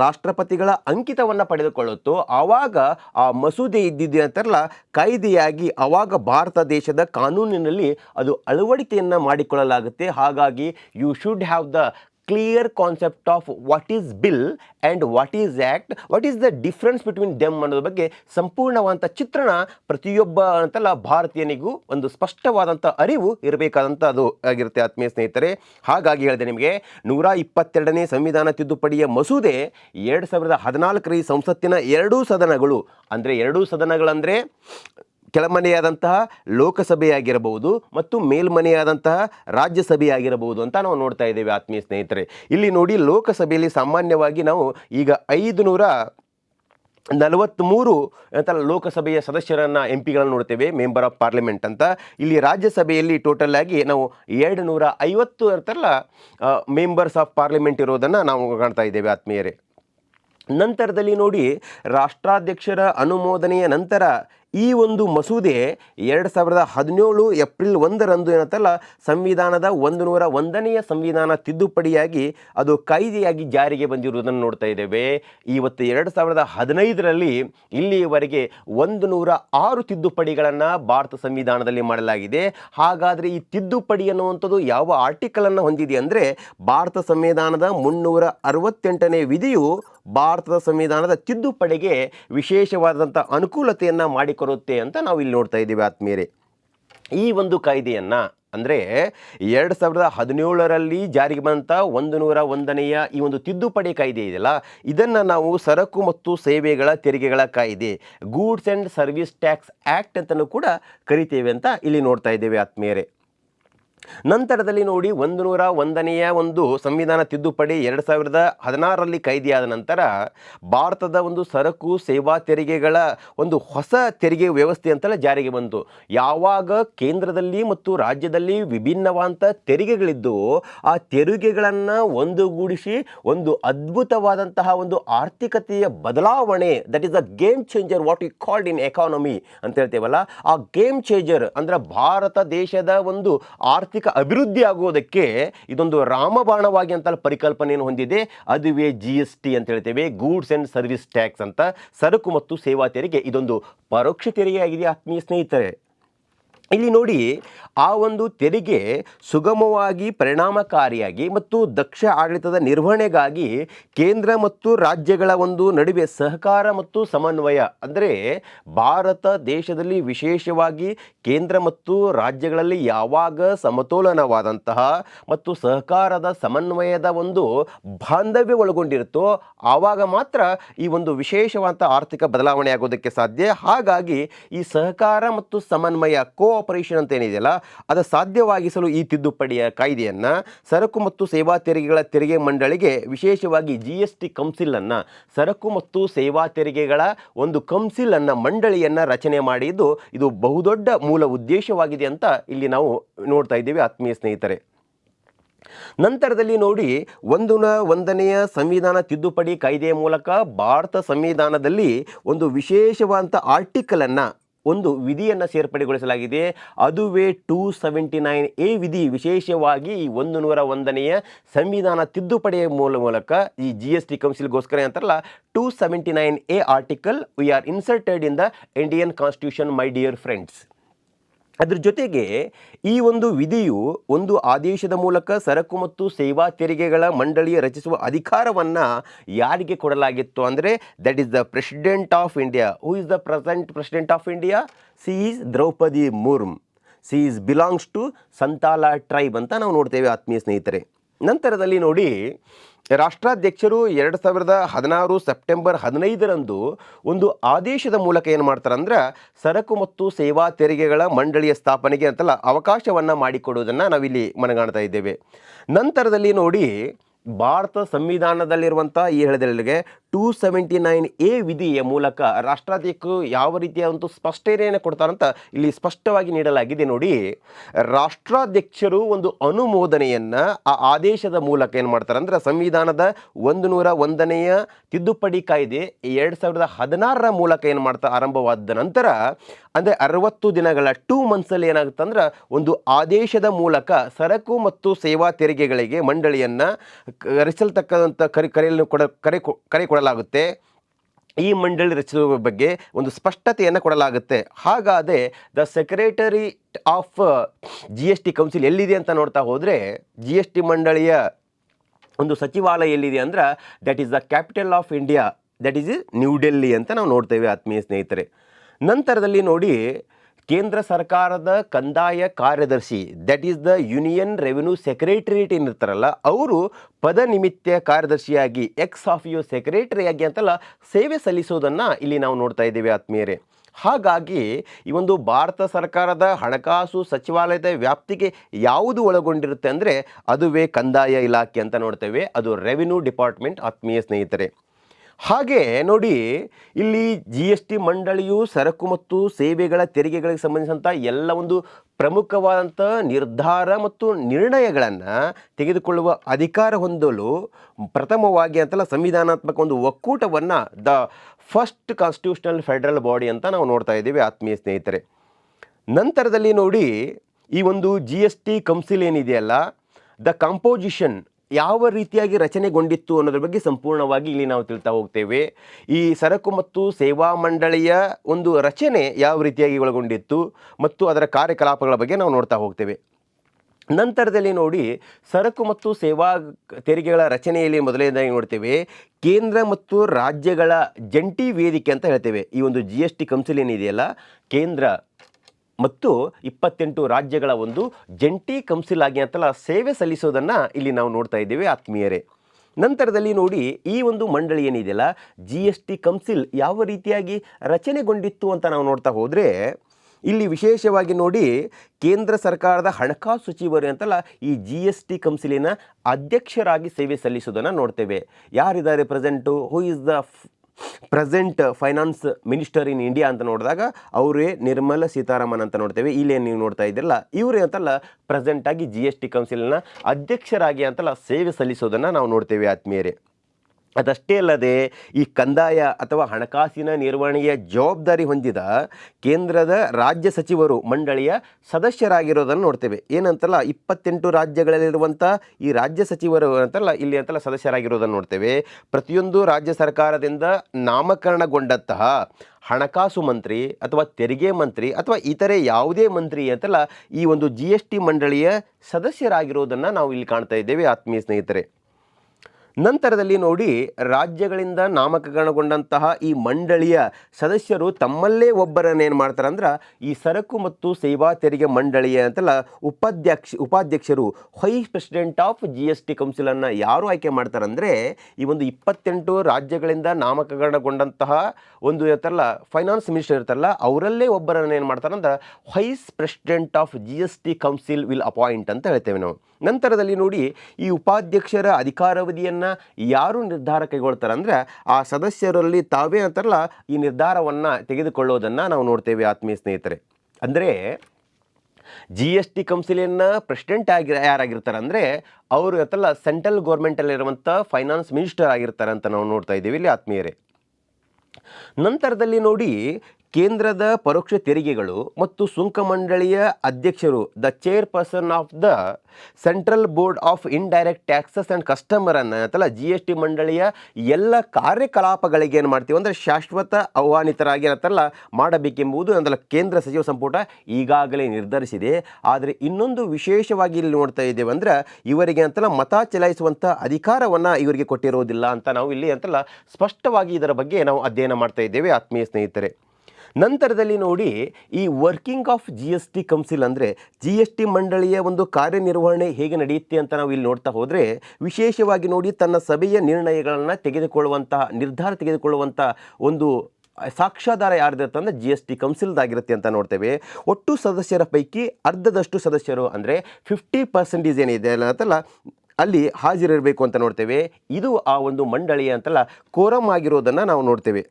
ರಾಷ್ಟ್ರಪತಿಗಳ ಅಂಕಿತವನ್ನು ಪಡೆದುಕೊಳ್ಳುತ್ತೋ ಆವಾಗ ಆ ಮಸೂದೆ ಇದ್ದಿದೆ ಅಂತಾರಲ್ಲ ಕಾಯ್ದೆಯಾಗಿ ಆವಾಗ ಭಾರತ ದೇಶದ ಕಾನೂನಿನಲ್ಲಿ ಅದು ಅಳವಡಿಕೆಯನ್ನು ಮಾಡಿಕೊಳ್ಳಲಾಗುತ್ತೆ. ಹಾಗಾಗಿ you should have the clear concept of what is bill and what is act what is the difference between them ಅನ್ನೋದ್ರ ಬಗ್ಗೆ ಸಂಪೂರ್ಣವಾದಂಥ ಚಿತ್ರಣ ಪ್ರತಿಯೊಬ್ಬ ಅಂತಲ್ಲ ಭಾರತೀಯನಿಗೂ ಒಂದು ಸ್ಪಷ್ಟವಾದಂಥ ಅರಿವು ಇರಬೇಕಾದಂಥ ಅದು ಆಗಿರುತ್ತೆ ಆತ್ಮೀಯ ಸ್ನೇಹಿತರೆ. ಹಾಗಾಗಿ ಹೇಳಿದೆ ನಿಮಗೆ, ನೂರ ಇಪ್ಪತ್ತೆರಡನೇ ಸಂವಿಧಾನ ತಿದ್ದುಪಡಿಯ ಮಸೂದೆ ಎರಡು ಸಾವಿರದ ಹದಿನಾಲ್ಕರ ಸಂಸತ್ತಿನ ಎರಡೂ ಸದನಗಳು, ಅಂದರೆ ಎರಡೂ ಸದನಗಳಂದರೆ ಕೆಳಮನೆಯಾದಂತಹ ಲೋಕಸಭೆಯಾಗಿರಬಹುದು ಮತ್ತು ಮೇಲ್ಮನೆಯಾದಂತಹ ರಾಜ್ಯಸಭೆಯಾಗಿರಬಹುದು ಅಂತ ನಾವು ನೋಡ್ತಾ ಇದ್ದೇವೆ ಆತ್ಮೀಯ ಸ್ನೇಹಿತರೆ. ಇಲ್ಲಿ ನೋಡಿ ಲೋಕಸಭೆಯಲ್ಲಿ ಸಾಮಾನ್ಯವಾಗಿ ನಾವು ಈಗ ಐದು ನೂರ ನಲವತ್ತ್ಮೂರು ಅಂತ ಲೋಕಸಭೆಯ ಸದಸ್ಯರನ್ನು ಎಂ ಪಿಗಳನ್ನು ನೋಡ್ತೇವೆ ಮೆಂಬರ್ ಆಫ್ ಪಾರ್ಲಿಮೆಂಟ್ ಅಂತ. ಇಲ್ಲಿ ರಾಜ್ಯಸಭೆಯಲ್ಲಿ ಟೋಟಲ್ ಆಗಿ ನಾವು ಎರಡು ನೂರ ಐವತ್ತು ಅಂತಲ್ಲ ಮೆಂಬರ್ಸ್ ಆಫ್ ಪಾರ್ಲಿಮೆಂಟ್ ಇರೋದನ್ನು ನಾವು ಕಾಣ್ತಾ ಇದ್ದೇವೆ ಆತ್ಮೀಯರೇ. ನಂತರದಲ್ಲಿ ನೋಡಿ ರಾಷ್ಟ್ರಾಧ್ಯಕ್ಷರ ಅನುಮೋದನೆಯ ನಂತರ ಈ ಒಂದು ಮಸೂದೆ ಎರಡು ಸಾವಿರದ ಹದಿನೇಳು ಏಪ್ರಿಲ್ ಒಂದರಂದು ಏನಂತಲ್ಲ ಸಂವಿಧಾನದ ಒಂದು ನೂರ ಒಂದನೆಯ ಸಂವಿಧಾನ ತಿದ್ದುಪಡಿಯಾಗಿ ಅದು ಕಾಯ್ದೆಯಾಗಿ ಜಾರಿಗೆ ಬಂದಿರುವುದನ್ನು ನೋಡ್ತಾ ಇದ್ದೇವೆ. ಇವತ್ತು ಎರಡು ಸಾವಿರದ ಹದಿನೈದರಲ್ಲಿ ಇಲ್ಲಿಯವರೆಗೆ ಒಂದು ನೂರ ಆರು ತಿದ್ದುಪಡಿಗಳನ್ನು ಭಾರತ ಸಂವಿಧಾನದಲ್ಲಿ ಮಾಡಲಾಗಿದೆ. ಹಾಗಾದರೆ ಈ ತಿದ್ದುಪಡಿ ಅನ್ನುವಂಥದ್ದು ಯಾವ ಆರ್ಟಿಕಲನ್ನು ಹೊಂದಿದೆ ಅಂದರೆ, ಭಾರತ ಸಂವಿಧಾನದ ಮುನ್ನೂರ ಅರವತ್ತೆಂಟನೇ ವಿಧಿಯು ಭಾರತದ ಸಂವಿಧಾನದ ತಿದ್ದುಪಡಿಗೆ ವಿಶೇಷವಾದಂಥ ಅನುಕೂಲತೆಯನ್ನು ಮಾಡಿಕೊಡುತ್ತೆ ಅಂತ ನಾವು ಇಲ್ಲಿ ನೋಡ್ತಾ ಇದ್ದೀವಿ ಆತ್ಮೀಯರೇ. ಈ ಒಂದು ಕಾಯ್ದೆಯನ್ನು ಅಂದರೆ ಎರಡು ಸಾವಿರದ ಹದಿನೇಳರಲ್ಲಿ ಜಾರಿಗೆ ಬಂದಂಥ ಒಂದು ನೂರ ಒಂದನೆಯ ಈ ಒಂದು ತಿದ್ದುಪಡಿ ಕಾಯ್ದೆ ಇದೆಯಲ್ಲ, ಇದನ್ನು ನಾವು ಸರಕು ಮತ್ತು ಸೇವೆಗಳ ತೆರಿಗೆಗಳ ಕಾಯ್ದೆ, goods and service tax act ಅಂತಲೂ ಕೂಡ ಕರಿತೇವೆ ಅಂತ ಇಲ್ಲಿ ನೋಡ್ತಾ ಇದ್ದೇವೆ ಆತ್ಮೀಯರೇ. ನಂತರದಲ್ಲಿ ನೋಡಿ ಒಂದು ನೂರ ಒಂದನೆಯ ಒಂದು ಸಂವಿಧಾನ ತಿದ್ದುಪಡಿ ಎರಡು ಸಾವಿರದ ಹದಿನಾರರಲ್ಲಿ ಕೈದಿಯಾದ ನಂತರ ಭಾರತದ ಒಂದು ಸರಕು, ಸೇವಾ ತೆರಿಗೆಗಳ ಒಂದು ಹೊಸ ತೆರಿಗೆ ವ್ಯವಸ್ಥೆ ಅಂತೆಲ್ಲ ಜಾರಿಗೆ ಬಂತು. ಯಾವಾಗ ಕೇಂದ್ರದಲ್ಲಿ ಮತ್ತು ರಾಜ್ಯದಲ್ಲಿ ವಿಭಿನ್ನವಾದಂಥ ತೆರಿಗೆಗಳಿದ್ದು ಆ ತೆರಿಗೆಗಳನ್ನು ಒಂದುಗೂಡಿಸಿ ಒಂದು ಅದ್ಭುತವಾದಂತಹ ಒಂದು ಆರ್ಥಿಕತೆಯ ಬದಲಾವಣೆ that is a game changer what you called in economy ಅಂತ ಹೇಳ್ತೇವಲ್ಲ. ಆ ಗೇಮ್ ಚೇಂಜರ್ ಅಂದ್ರೆ ಭಾರತ ದೇಶದ ಒಂದು ಆರ್ಥಿಕ ಅಭಿವೃದ್ಧಿ ಆಗುವುದಕ್ಕೆ ಇದೊಂದು ರಾಮಬಾಣವಾಗಿ ಅಂತ ಪರಿಕಲ್ಪನೆಯನ್ನು ಹೊಂದಿದೆ. ಅದುವೇ ಜಿ ಎಸ್ ಟಿ ಅಂತ ಹೇಳ್ತೇವೆ. ಗೂಡ್ಸ್ ಆ್ಯಂಡ್ ಸರ್ವಿಸ್ ಟ್ಯಾಕ್ಸ್ ಅಂತ ಸರಕು ಮತ್ತು ಸೇವಾ ತೆರಿಗೆ ಇದೊಂದು ಪರೋಕ್ಷ ತೆರಿಗೆ ಆಗಿದೆ ಆತ್ಮೀಯ ಸ್ನೇಹಿತರೆ. ಇಲ್ಲಿ ನೋಡಿ, ಆ ಒಂದು ತೆರಿಗೆ ಸುಗಮವಾಗಿ ಪರಿಣಾಮಕಾರಿಯಾಗಿ ಮತ್ತು ದಕ್ಷ ಆಡಳಿತದ ನಿರ್ವಹಣೆಗಾಗಿ ಕೇಂದ್ರ ಮತ್ತು ರಾಜ್ಯಗಳ ಒಂದು ನಡುವೆ ಸಹಕಾರ ಮತ್ತು ಸಮನ್ವಯ, ಅಂದರೆ ಭಾರತ ದೇಶದಲ್ಲಿ ವಿಶೇಷವಾಗಿ ಕೇಂದ್ರ ಮತ್ತು ರಾಜ್ಯಗಳಲ್ಲಿ ಯಾವಾಗ ಸಮತೋಲನವಾದಂತಹ ಮತ್ತು ಸಹಕಾರದ ಸಮನ್ವಯದ ಒಂದು ಬಾಂಧವ್ಯ ಒಳಗೊಂಡಿರುತ್ತೋ, ಆವಾಗ ಮಾತ್ರ ಈ ಒಂದು ವಿಶೇಷವಾದ ಆರ್ಥಿಕ ಬದಲಾವಣೆ ಆಗೋದಕ್ಕೆ ಸಾಧ್ಯ. ಹಾಗಾಗಿ ಈ ಸಹಕಾರ ಮತ್ತು ಸಮನ್ವಯ ಕೋಆಪರೇಷನ್ ಅಂತ ಏನಿದೆಯಲ್ಲ ಅದು ಸಾಧ್ಯವಾಗಿಸಲು ಈ ತಿದ್ದುಪಡಿಯ ಕಾಯ್ದೆಯನ್ನು ಸರಕು ಮತ್ತು ಸೇವಾ ತೆರಿಗೆಗಳ ತೆರಿಗೆ ಮಂಡಳಿಗೆ ವಿಶೇಷವಾಗಿ ಜಿ ಎಸ್ ಟಿ ಕೌನ್ಸಿಲನ್ನು ಸರಕು ಮತ್ತು ಸೇವಾ ತೆರಿಗೆಗಳ ಒಂದು ಕೌನ್ಸಿಲನ್ನು ಮಂಡಳಿಯನ್ನು ರಚನೆ ಮಾಡಿದ್ದು ಇದು ಬಹುದೊಡ್ಡ ಮೂಲ ಉದ್ದೇಶವಾಗಿದೆ ಅಂತ ಇಲ್ಲಿ ನಾವು ನೋಡ್ತಾ ಇದ್ದೀವಿ ಆತ್ಮೀಯ ಸ್ನೇಹಿತರೆ. ನಂತರದಲ್ಲಿ ನೋಡಿ ಒಂದು ಒಂದನೆಯ ಸಂವಿಧಾನ ತಿದ್ದುಪಡಿ ಕಾಯ್ದೆಯ ಮೂಲಕ ಭಾರತ ಸಂವಿಧಾನದಲ್ಲಿ ಒಂದು ವಿಶೇಷವಾದಂಥ ಆರ್ಟಿಕಲನ್ನು ಒಂದು ವಿಧಿಯನ್ನು ಸೇರ್ಪಡೆಗೊಳಿಸಲಾಗಿದೆ. ಅದುವೇ ಟೂ ಸೆವೆಂಟಿ ನೈನ್ ಎ ವಿಧಿ ವಿಶೇಷವಾಗಿ ಈ ಒಂದು ನೂರ ಒಂದನೆಯ ಸಂವಿಧಾನ ತಿದ್ದುಪಡಿಯ ಮೂಲ ಮೂಲಕ ಈ ಜಿ ಎಸ್ ಟಿ ಕೌನ್ಸಿಲ್ಗೋಸ್ಕರ ಅಂತಾರಲ್ಲ two seventy nine A article we are inserted in the Indian constitution my dear friends ಅದ್ರ ಜೊತೆಗೆ ಈ ಒಂದು ವಿಧಿಯು ಒಂದು ಆದೇಶದ ಮೂಲಕ ಸರಕು ಮತ್ತು ಸೇವಾ ತೆರಿಗೆಗಳ ಮಂಡಳಿಯ ರಚಿಸುವ ಅಧಿಕಾರವನ್ನು ಯಾರಿಗೆ ಕೊಡಲಾಗಿತ್ತು ಅಂದರೆ that is the president of India who is the present president of India she is Draupadi Murmu she is belongs to Santhal tribe ಅಂತ ನಾವು ನೋಡ್ತೇವೆ ಆತ್ಮೀಯ ಸ್ನೇಹಿತರೆ. ನಂತರದಲ್ಲಿ ನೋಡಿ, ರಾಷ್ಟ್ರಾಧ್ಯಕ್ಷರು ಎರಡು ಸಾವಿರದ ಹದಿನಾರು ಸೆಪ್ಟೆಂಬರ್ ಹದಿನೈದರಂದು ಒಂದು ಆದೇಶದ ಮೂಲಕ ಏನು ಮಾಡ್ತಾರೆ ಅಂದ್ರೆ, ಸರಕು ಮತ್ತು ಸೇವಾ ತೆರಿಗೆಗಳ ಮಂಡಳಿಯ ಸ್ಥಾಪನೆಗೆ ಅಂತಲ್ಲ ಅವಕಾಶವನ್ನು ಮಾಡಿಕೊಡುವುದನ್ನು ನಾವಿಲ್ಲಿ ಮನಗಾಣ್ತಾ ಇದ್ದೇವೆ. ನಂತರದಲ್ಲಿ ನೋಡಿ, ಭಾರತ ಸಂವಿಧಾನದಲ್ಲಿರುವಂಥ ಈ ಹೇಳಿದಲ್ಲಿಗೆ ಟೂ ಸೆವೆಂಟಿ ನೈನ್ ಎ ವಿಧಿಯ ಮೂಲಕ ರಾಷ್ಟ್ರಾಧ್ಯಕ್ಷರು ಯಾವ ರೀತಿಯ ಒಂದು ಸ್ಪಷ್ಟನೆಯನ್ನು ಕೊಡ್ತಾರಂತ ಇಲ್ಲಿ ಸ್ಪಷ್ಟವಾಗಿ ನೀಡಲಾಗಿದೆ ನೋಡಿ. ರಾಷ್ಟ್ರಾಧ್ಯಕ್ಷರು ಒಂದು ಅನುಮೋದನೆಯನ್ನು ಆ ಆದೇಶದ ಮೂಲಕ ಏನು ಮಾಡ್ತಾರೆ ಅಂದರೆ ಸಂವಿಧಾನದ ಒಂದು ನೂರ ಒಂದನೆಯ ತಿದ್ದುಪಡಿ ಕಾಯ್ದೆ ಎರಡು ಸಾವಿರದ ಹದಿನಾರರ ಮೂಲಕ ಏನು ಮಾಡ್ತಾ ಆರಂಭವಾದ ನಂತರ ಅಂದರೆ ಅರವತ್ತು ದಿನಗಳ ಟೂ ಮಂತ್ಸಲ್ಲಿ ಏನಾಗುತ್ತೆ ಅಂದ್ರೆ ಒಂದು ಆದೇಶದ ಮೂಲಕ ಸರಕು ಮತ್ತು ಸೇವಾ ತೆರಿಗೆಗಳಿಗೆ ಮಂಡಳಿಯನ್ನು ರಚಿಸಲ್ತಕ್ಕಂಥ ಕರೆ ಕರೆಯಲು ಕೊಡ, ಕರೆ ಕರೆ ಕೊಡಲಾಗುತ್ತೆ. ಈ ಮಂಡಳಿ ರಚಿಸುವ ಬಗ್ಗೆ ಒಂದು ಸ್ಪಷ್ಟತೆಯನ್ನು ಕೊಡಲಾಗುತ್ತೆ. ಹಾಗಾದರೆ the secretary of G S T council ಎಲ್ಲಿದೆ ಅಂತ ನೋಡ್ತಾ ಹೋದರೆ ಜಿ ಎಸ್ ಟಿ ಮಂಡಳಿಯ ಒಂದು ಸಚಿವಾಲಯ ಎಲ್ಲಿದೆ ಅಂದ್ರೆ that is the capital of India that is New Delhi ಅಂತ ನಾವು ನೋಡ್ತೇವೆ ಆತ್ಮೀಯ ಸ್ನೇಹಿತರೆ. ನಂತರದಲ್ಲಿ ನೋಡಿ ಕೇಂದ್ರ ಸರ್ಕಾರದ ಕಂದಾಯ ಕಾರ್ಯದರ್ಶಿ that is the union revenue secretariat ಏನಿರ್ತಾರಲ್ಲ, ಅವರು ಪದನಿಮಿತ್ತ ಕಾರ್ಯದರ್ಶಿಯಾಗಿ ಎಕ್ಸ್ ಆಫಿಯೋ ಸೆಕ್ರೆಟರಿಯಾಗಿ ಅಂತೆಲ್ಲ ಸೇವೆ ಸಲ್ಲಿಸೋದನ್ನು ಇಲ್ಲಿ ನಾವು ನೋಡ್ತಾ ಇದ್ದೇವೆ ಆತ್ಮೀಯರೇ. ಹಾಗಾಗಿ ಈ ಒಂದು ಭಾರತ ಸರ್ಕಾರದ ಹಣಕಾಸು ಸಚಿವಾಲಯದ ವ್ಯಾಪ್ತಿಗೆ ಯಾವುದು ಒಳಗೊಂಡಿರುತ್ತೆ ಅಂದರೆ ಅದುವೇ ಕಂದಾಯ ಇಲಾಖೆ ಅಂತ ನೋಡ್ತೇವೆ. ಅದು ರೆವಿನ್ಯೂ ಡಿಪಾರ್ಟ್ಮೆಂಟ್ ಆತ್ಮೀಯ ಸ್ನೇಹಿತರೆ. ಹಾಗೆ ನೋಡಿ, ಇಲ್ಲಿ ಜಿ ಎಸ್ ಟಿ ಮಂಡಳಿಯು ಸರಕು ಮತ್ತು ಸೇವೆಗಳ ತೆರಿಗೆಗಳಿಗೆ ಸಂಬಂಧಿಸಿದಂಥ ಎಲ್ಲ ಒಂದು ಪ್ರಮುಖವಾದಂಥ ನಿರ್ಧಾರ ಮತ್ತು ನಿರ್ಣಯಗಳನ್ನು ತೆಗೆದುಕೊಳ್ಳುವ ಅಧಿಕಾರ ಹೊಂದಲು ಪ್ರಥಮವಾಗಿ ಅಂತಲ್ಲ ಸಂವಿಧಾನಾತ್ಮಕ ಒಂದು ಒಕ್ಕೂಟವನ್ನು the first constitutional federal body ಅಂತ ನಾವು ನೋಡ್ತಾ ಇದ್ದೀವಿ, ಆತ್ಮೀಯ ಸ್ನೇಹಿತರೆ. ನಂತರದಲ್ಲಿ ನೋಡಿ, ಈ ಒಂದು ಜಿ ಎಸ್ ಟಿ ಕೌನ್ಸಿಲ್ ಏನಿದೆಯಲ್ಲ, ದ ಕಂಪೋಸಿಷನ್ ಯಾವ ರೀತಿಯಾಗಿ ರಚನೆಗೊಂಡಿತ್ತು ಅನ್ನೋದ್ರ ಬಗ್ಗೆ ಸಂಪೂರ್ಣವಾಗಿ ಇಲ್ಲಿ ನಾವು ತಿಳ್ತಾ ಹೋಗ್ತೇವೆ. ಈ ಸರಕು ಮತ್ತು ಸೇವಾ ಮಂಡಳಿಯ ಒಂದು ರಚನೆ ಯಾವ ರೀತಿಯಾಗಿ ಒಳಗೊಂಡಿತ್ತು ಮತ್ತು ಅದರ ಕಾರ್ಯಕಲಾಪಗಳ ಬಗ್ಗೆ ನಾವು ನೋಡ್ತಾ ಹೋಗ್ತೇವೆ. ನಂತರದಲ್ಲಿ ನೋಡಿ, ಸರಕು ಮತ್ತು ಸೇವಾ ತೆರಿಗೆಗಳ ರಚನೆಯಲ್ಲಿ ಮೊದಲನೇದಾಗಿ ನೋಡ್ತೇವೆ. ಕೇಂದ್ರ ಮತ್ತು ರಾಜ್ಯಗಳ ಜಂಟಿ ವೇದಿಕೆ ಅಂತ ಹೇಳ್ತೇವೆ. ಈ ಒಂದು ಜಿ ಎಸ್ ಟಿ ಕೌನ್ಸಿಲ್ ಏನಿದೆಯಲ್ಲ, ಕೇಂದ್ರ ಮತ್ತು ಇಪ್ಪತ್ತೆಂಟು ರಾಜ್ಯಗಳ ಒಂದು ಜಂಟಿ ಕೌನ್ಸಿಲ್ ಆಗಿ ಅಂತಲ್ಲ ಸೇವೆ ಸಲ್ಲಿಸೋದನ್ನು ಇಲ್ಲಿ ನಾವು ನೋಡ್ತಾ ಇದ್ದೇವೆ, ಆತ್ಮೀಯರೇ. ನಂತರದಲ್ಲಿ ನೋಡಿ, ಈ ಒಂದು ಮಂಡಳಿ ಏನಿದೆಯಲ್ಲ ಜಿ ಎಸ್ ಟಿ ಕೌನ್ಸಿಲ್ ಯಾವ ರೀತಿಯಾಗಿ ರಚನೆಗೊಂಡಿತ್ತು ಅಂತ ನಾವು ನೋಡ್ತಾ ಹೋದರೆ, ಇಲ್ಲಿ ವಿಶೇಷವಾಗಿ ನೋಡಿ, ಕೇಂದ್ರ ಸರ್ಕಾರದ ಹಣಕಾಸು ಸಚಿವರು ಅಂತಲ್ಲ ಈ ಜಿ ಎಸ್ ಟಿ ಕೌನ್ಸಿಲಿನ ಅಧ್ಯಕ್ಷರಾಗಿ ಸೇವೆ ಸಲ್ಲಿಸೋದನ್ನು ನೋಡ್ತೇವೆ. ಯಾರಿದ್ದಾರೆ present? Who is the present finance minister in India ಅಂತ ನೋಡಿದಾಗ ಅವರೇ ನಿರ್ಮಲ ಸೀತಾರಾಮನ್ ಅಂತ ನೋಡ್ತೇವೆ. ಇಲ್ಲೇನು ನೀವು ನೋಡ್ತಾ ಇದ್ದಿರಲ್ಲ, ಇವರೇ ಅಂತಲ್ಲ ಪ್ರೆಸೆಂಟಾಗಿ ಜಿ ಎಸ್ ಟಿ ಕೌನ್ಸಿಲ್ನ ಅಧ್ಯಕ್ಷರಾಗಿ ಅಂತಲ್ಲ ಸೇವೆ ಸಲ್ಲಿಸೋದನ್ನು ನಾವು ನೋಡ್ತೇವೆ ಆತ್ಮೀಯರೇ. ಅದಷ್ಟೇ ಅಲ್ಲದೆ ಈ ಕಂದಾಯ ಅಥವಾ ಹಣಕಾಸಿನ ನಿರ್ವಹಣೆಯ ಜವಾಬ್ದಾರಿ ಹೊಂದಿದ ಕೇಂದ್ರದ ರಾಜ್ಯ ಸಚಿವರು ಮಂಡಳಿಯ ಸದಸ್ಯರಾಗಿರೋದನ್ನು ನೋಡ್ತೇವೆ. ಏನಂತಲ್ಲ, ಇಪ್ಪತ್ತೆಂಟು ರಾಜ್ಯಗಳಲ್ಲಿರುವಂಥ ಈ ರಾಜ್ಯ ಸಚಿವರು ಅಂತಲ್ಲ, ಇಲ್ಲಿ ಅಂತಲ್ಲ ಸದಸ್ಯರಾಗಿರೋದನ್ನು ನೋಡ್ತೇವೆ. ಪ್ರತಿಯೊಂದು ರಾಜ್ಯ ಸರ್ಕಾರದಿಂದ ನಾಮಕರಣಗೊಂಡಂತಹ ಹಣಕಾಸು ಮಂತ್ರಿ ಅಥವಾ ತೆರಿಗೆ ಮಂತ್ರಿ ಅಥವಾ ಇತರೆ ಯಾವುದೇ ಮಂತ್ರಿ ಅಂತಲ್ಲ, ಈ ಒಂದು ಜಿ ಎಸ್ ಟಿ ಮಂಡಳಿಯ ಸದಸ್ಯರಾಗಿರೋದನ್ನು ನಾವು ಇಲ್ಲಿ ಕಾಣ್ತಾ ಇದ್ದೇವೆ. ಆತ್ಮೀಯ ಸ್ನೇಹಿತರೆ. ನಂತರದಲ್ಲಿ ನೋಡಿ ರಾಜ್ಯಗಳಿಂದ ನಾಮಕರಣಗೊಂಡಂತಹ ಈ ಮಂಡಳಿಯ ಸದಸ್ಯರು ತಮ್ಮಲ್ಲೇ ಒಬ್ಬರನ್ನೇನು ಮಾಡ್ತಾರೆ ಅಂದ್ರೆ ಈ ಸರಕು ಮತ್ತು ಸೇವಾ ತೆರಿಗೆ ಮಂಡಳಿಯ ಅಂತಲ್ಲ ಉಪಾಧ್ಯಕ್ಷ, ಉಪಾಧ್ಯಕ್ಷರು vice president of G S T ಕೌನ್ಸಿಲನ್ನು ಯಾರು ಆಯ್ಕೆ ಮಾಡ್ತಾರೆ ಅಂದರೆ ಈ ಒಂದು ಇಪ್ಪತ್ತೆಂಟು ರಾಜ್ಯಗಳಿಂದ ನಾಮಕರಣಗೊಂಡಂತಹ ಒಂದು ಇರ್ತಾರಲ್ಲ ಫೈನಾನ್ಸ್ ಮಿನಿಸ್ಟರ್ ಇರ್ತಾರಲ್ಲ ಅವರಲ್ಲೇ ಒಬ್ಬರನ್ನು ಏನು ಮಾಡ್ತಾರೆ ಅಂದ್ರೆ vice president of G S T council will appoint ಅಂತ ಹೇಳ್ತೇವೆ ನಾವು. ನಂತರದಲ್ಲಿ ನೋಡಿ ಈ ಉಪಾಧ್ಯಕ್ಷರ ಅಧಿಕಾರಾವಧಿಯನ್ನು ಯಾರು ನಿರ್ಧಾರ ಕೈಗೊಳ್ತಾರೆ ಅಂದರೆ ಆ ಸದಸ್ಯರಲ್ಲಿ ತಾವೇ ಅಂತಾರಲ್ಲ ಈ ನಿರ್ಧಾರವನ್ನು ತೆಗೆದುಕೊಳ್ಳೋದನ್ನು ನಾವು ನೋಡ್ತೇವೆ, ಆತ್ಮೀಯ ಸ್ನೇಹಿತರೆ. ಅಂದರೆ ಜಿ ಎಸ್ ಟಿ ಕೌನ್ಸಿಲಿನ ಪ್ರೆಸಿಡೆಂಟ್ ಆಗಿ ಯಾರಾಗಿರ್ತಾರೆ ಅಂದರೆ ಅವರು ಅಂತಲ್ಲ ಸೆಂಟ್ರಲ್ ಗೌರ್ಮೆಂಟಲ್ಲಿರುವಂಥ ಫೈನಾನ್ಸ್ ಮಿನಿಸ್ಟರ್ ಆಗಿರ್ತಾರೆ ಅಂತ ನಾವು ನೋಡ್ತಾ ಇದ್ದೀವಿ ಇಲ್ಲಿ ಆತ್ಮೀಯರೇ. ನಂತರದಲ್ಲಿ ನೋಡಿ ಕೇಂದ್ರದ ಪರೋಕ್ಷ ತೆರಿಗೆಗಳು ಮತ್ತು ಸುಂಕ ಮಂಡಳಿಯ ಅಧ್ಯಕ್ಷರು the chairperson of the central board of indirect taxes and ಕಸ್ಟಮರನ್ನು ಅಂತಲ್ಲ ಜಿ ಎಸ್ ಟಿ ಮಂಡಳಿಯ ಎಲ್ಲ ಕಾರ್ಯಕಲಾಪಗಳಿಗೆ ಏನು ಮಾಡ್ತೀವಿ ಅಂದರೆ ಶಾಶ್ವತ ಆಹ್ವಾನಿತರಾಗಿ ಏನಂತಾರಲ್ಲ ಮಾಡಬೇಕೆಂಬುದು ಅಂತಲ್ಲ ಕೇಂದ್ರ ಸಚಿವ ಸಂಪುಟ ಈಗಾಗಲೇ ನಿರ್ಧರಿಸಿದೆ. ಆದರೆ ಇನ್ನೊಂದು ವಿಶೇಷವಾಗಿ ಇಲ್ಲಿ ನೋಡ್ತಾ ಇದ್ದೇವೆ ಅಂದ್ರೆ ಇವರಿಗೆ ಅಂತಲ್ಲ ಮತ ಚಲಾಯಿಸುವಂಥ ಅಧಿಕಾರವನ್ನು ಇವರಿಗೆ ಕೊಟ್ಟಿರೋದಿಲ್ಲ ಅಂತ ನಾವು ಇಲ್ಲಿ ಅಂತಲ್ಲ ಸ್ಪಷ್ಟವಾಗಿ ಇದರ ಬಗ್ಗೆ ನಾವು ಅಧ್ಯಯನ ಮಾಡ್ತಾ ಇದ್ದೇವೆ. ಆತ್ಮೀಯ ಸ್ನೇಹಿತರೆ. ನಂತರದಲ್ಲಿ ನೋಡಿ ಈ working of G S T council ಅಂದರೆ ಜಿ ಎಸ್ ಟಿ ಮಂಡಳಿಯ ಒಂದು ಕಾರ್ಯನಿರ್ವಹಣೆ ಹೇಗೆ ನಡೆಯುತ್ತೆ ಅಂತ ನಾವು ಇಲ್ಲಿ ನೋಡ್ತಾ ಹೋದರೆ ವಿಶೇಷವಾಗಿ ನೋಡಿ ತನ್ನ ಸಭೆಯ ನಿರ್ಣಯಗಳನ್ನು ತೆಗೆದುಕೊಳ್ಳುವಂತಹ, ನಿರ್ಧಾರ ತೆಗೆದುಕೊಳ್ಳುವಂಥ ಒಂದು ಸಾಕ್ಷ್ಯಾಧಾರ ಯಾರ್ದಿರುತ್ತೆ ಅಂದರೆ ಜಿ ಎಸ್ ಟಿ ಕೌನ್ಸಿಲ್ದಾಗಿರುತ್ತೆ ಅಂತ ನೋಡ್ತೇವೆ. ಒಟ್ಟು ಸದಸ್ಯರ ಪೈಕಿ ಅರ್ಧದಷ್ಟು ಸದಸ್ಯರು ಅಂದರೆ ಫಿಫ್ಟಿ ಪರ್ಸೆಂಟೇಜ್ ಏನಿದೆ ಅಂತಲ್ಲ ಅಲ್ಲಿ ಹಾಜರಿರಬೇಕು ಅಂತ ನೋಡ್ತೇವೆ. ಇದು ಆ ಒಂದು ಮಂಡಳಿಯ ಅಂತಲ್ಲ ಕೋರಮ್ ಆಗಿರೋದನ್ನು ನಾವು ನೋಡ್ತೇವೆ.